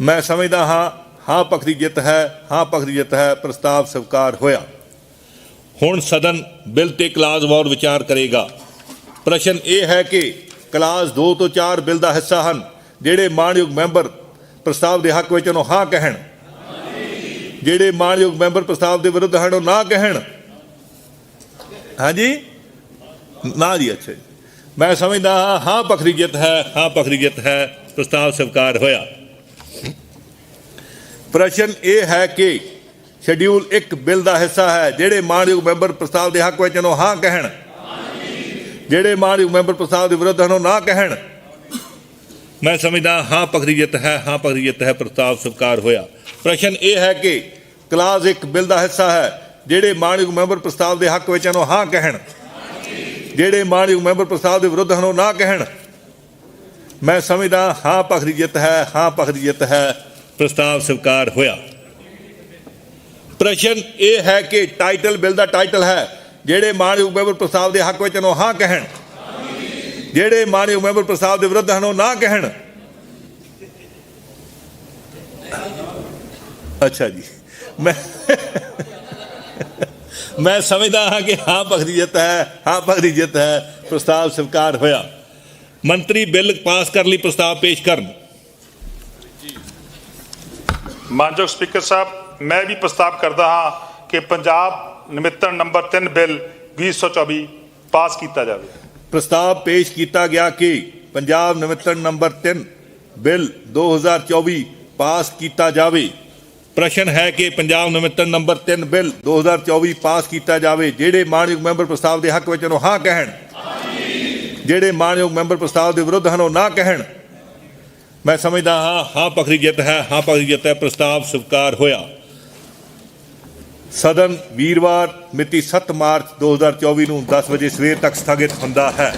Speaker 3: ਮੈਂ ਸਮਝਦਾ ਹਾਂ ਹਾਂ ਪੱਖ ਦੀ ਜਿੱਤ ਹੈ, ਹਾਂ ਪੱਖ ਦੀ ਜਿੱਤ ਹੈ, ਪ੍ਰਸਤਾਵ ਸਵੀਕਾਰ ਹੋਇਆ। ਹੁਣ ਸਦਨ ਬਿੱਲ ਤੇ ਕਲਾਸ ਵਾਰ ਵਿਚਾਰ ਕਰੇਗਾ। ਪ੍ਰਸ਼ਨ ਇਹ ਹੈ ਕਿ ਕਲਾਸ 2 ਤੋਂ 4 ਬਿੱਲ ਦਾ ਹਿੱਸਾ ਹਨ, ਜਿਹੜੇ ਮਾਨਯੋਗ ਮੈਂਬਰ ਪ੍ਰਸਤਾਵ ਦੇ ਹੱਕ ਵਿੱਚ ਉਹਨੂੰ ਹਾਂ ਕਹਿਣ, ਜਿਹੜੇ ਮਾਨਯੋਗ ਮੈਂਬਰ ਪ੍ਰਸਤਾਵ ਦੇ ਵਿਰੁੱਧ ਹਨ ਉਹ ਨਾ ਕਹਿਣ। ਹਾਂਜੀ? ਨਾ ਜੀ, ਅੱਛਾ ਜੀ। ਮੈਂ ਸਮਝਦਾ ਹਾਂ ਹਾਂ ਪਖਰੀਜਤ ਹੈ, ਹਾਂ ਪਖਰੀਜਤ ਹੈ, ਪ੍ਰਸਤਾਵ ਸਵੀਕਾਰ ਹੋਇਆ। ਪ੍ਰਸ਼ਨ ਇਹ ਹੈ ਕਿ ਸ਼ਡਿਊਲ 1 ਬਿੱਲ ਦਾ ਹਿੱਸਾ ਹੈ, ਜਿਹੜੇ ਮਾਨਯੋਗ ਮੈਂਬਰ ਪ੍ਰਸਤਾਵ ਦੇ ਹੱਕ ਵਿੱਚ ਨੂੰ ਹਾਂ ਕਹਿਣ। ਜਿਹੜੇ ਮਾਨਯੋਗ ਮੈਂਬਰ ਪ੍ਰਸਤਾਵ ਦੇ ਵਿਰੁੱਧ ਹਨ ਉਹ ਨਾ ਕਹਿਣ। ਮੈਂ ਸਮਝਦਾ ਹਾਂ ਪਖਰੀਜਤ ਹੈ, ਹਾਂ ਪਖਰੀਜਤ ਹੈ, ਪ੍ਰਸਤਾਵ ਸਵੀਕਾਰ ਹੋਇਆ। ਪ੍ਰਸ਼ਨ ਇਹ ਹੈ ਕਿ ਕਲਾਸ 1 ਬਿੱਲ ਦਾ ਹਿੱਸਾ ਹੈ, ਜਿਹੜੇ ਮਾਨਯੋਗ ਮੈਂਬਰ ਪ੍ਰਸਤਾਵ ਦੇ ਹੱਕ ਵਿੱਚ ਨੂੰ ਹਾਂ ਕਹਿਣ। ਜਿਹੜੇ ਮਾਨਯੋਗ ਮੈਂਬਰ ਪ੍ਰਸਤਾਵ ਦੇ ਵਿਰੁੱਧ ਹਨ ਉਹ ਨਾ ਕਹਿਣ। ਮੈਂ ਸਮਝਦਾ ਹਾਂ ਪਖਰੀਜਤ ਹੈ, ਹਾਂ ਪਖਰੀਜਤ ਹੈ, ਪ੍ਰਸਤਾਵ ਸਵੀਕਾਰ ਹੋਇਆ। ਪ੍ਰਸ਼ਨ ਇਹ ਹੈ ਕਿ ਟਾਈਟਲ, ਬਿੱਲ ਦਾ ਟਾਈਟਲ ਹੈ। ਜਿਹੜੇ ਮਾਨਯੋਗ ਮੈਂਬਰ ਪ੍ਰਸਤਾਵ ਦੇ ਹੱਕ ਵਿੱਚ ਨੂੰ ਹਾਂ ਕਹਿਣ। ਜਿਹੜੇ ਮਾਨਯੋਗ ਮੈਂਬਰ ਪ੍ਰਸਤਾਵ ਦੇ ਵਿਰੁੱਧ ਹਨ, ਉਹ ਨਾ ਕਹਿਣ। ਅੱਛਾ ਜੀ। ਮੈਂ ਮੈਂ ਸਮਝਦਾ ਹਾਂ ਕਿ ਹਾਂ ਪਖਰੀਜਤ ਹੈ, ਹਾਂ ਪਖਰੀਜਤ ਹੈ, ਪ੍ਰਸਤਾਵ ਸਵੀਕਾਰ ਹੋਇਆ। ਮੰਤਰੀ ਬਿੱਲ ਪਾਸ ਕਰਨ ਲਈ ਪ੍ਰਸਤਾਵ ਪੇਸ਼ ਕਰਨ।
Speaker 1: ਮਾਨਯੋਗ ਸਪੀਕਰ ਸਾਹਿਬ ਮੈਂ ਵੀ ਪ੍ਰਸਤਾਵ ਕਰਦਾ ਹਾਂ ਕਿ ਪੰਜਾਬ ਨਿਮਿਤਨ ਨੰਬਰ 3 ਬਿੱਲ 2024 ਪਾਸ ਕੀਤਾ ਜਾਵੇ।
Speaker 3: ਪ੍ਰਸਤਾਵ ਪੇਸ਼ ਕੀਤਾ ਗਿਆ ਕਿ ਪੰਜਾਬ ਨਿਮਿਤਨ ਨੰਬਰ 3 ਬਿੱਲ 2024 ਪਾਸ ਕੀਤਾ ਜਾਵੇ। ਪ੍ਰਸ਼ਨ ਹੈ ਕਿ ਪੰਜਾਬ ਨਿਮਿਤਨ ਨੰਬਰ 3 ਬਿੱਲ 2024 ਪਾਸ ਕੀਤਾ ਜਾਵੇ, ਜਿਹੜੇ ਮਾਨਯੋਗ ਮੈਂਬਰ ਪ੍ਰਸਤਾਵ ਦੇ ਹੱਕ ਵਿੱਚ ਉਹ ਹਾਂ ਕਹਿਣ। ਜਿਹੜੇ ਮਾਨਯੋਗ ਮੈਂਬਰ ਪ੍ਰਸਤਾਵ ਦੇ ਵਿਰੁੱਧ ਹਨ, ਉਹ ਨਾ ਕਹਿਣ। ਮੈਂ ਸਮਝਦਾ ਹਾਂ ਹਾਂ ਪਖਰੀਜਤ ਹੈ, ਹਾਂ ਪਖਰੀਜਤ ਹੈ, ਪ੍ਰਸਤਾਵ ਸਵੀਕਾਰ ਹੋਇਆ। ਸਦਨ ਵੀਰਵਾਰ ਮਿਤੀ 7 ਮਾਰਚ 2024 ਨੂੰ 10 ਵਜੇ ਸਵੇਰ ਤੱਕ ਸਥਗਿਤ ਹੁੰਦਾ ਹੈ।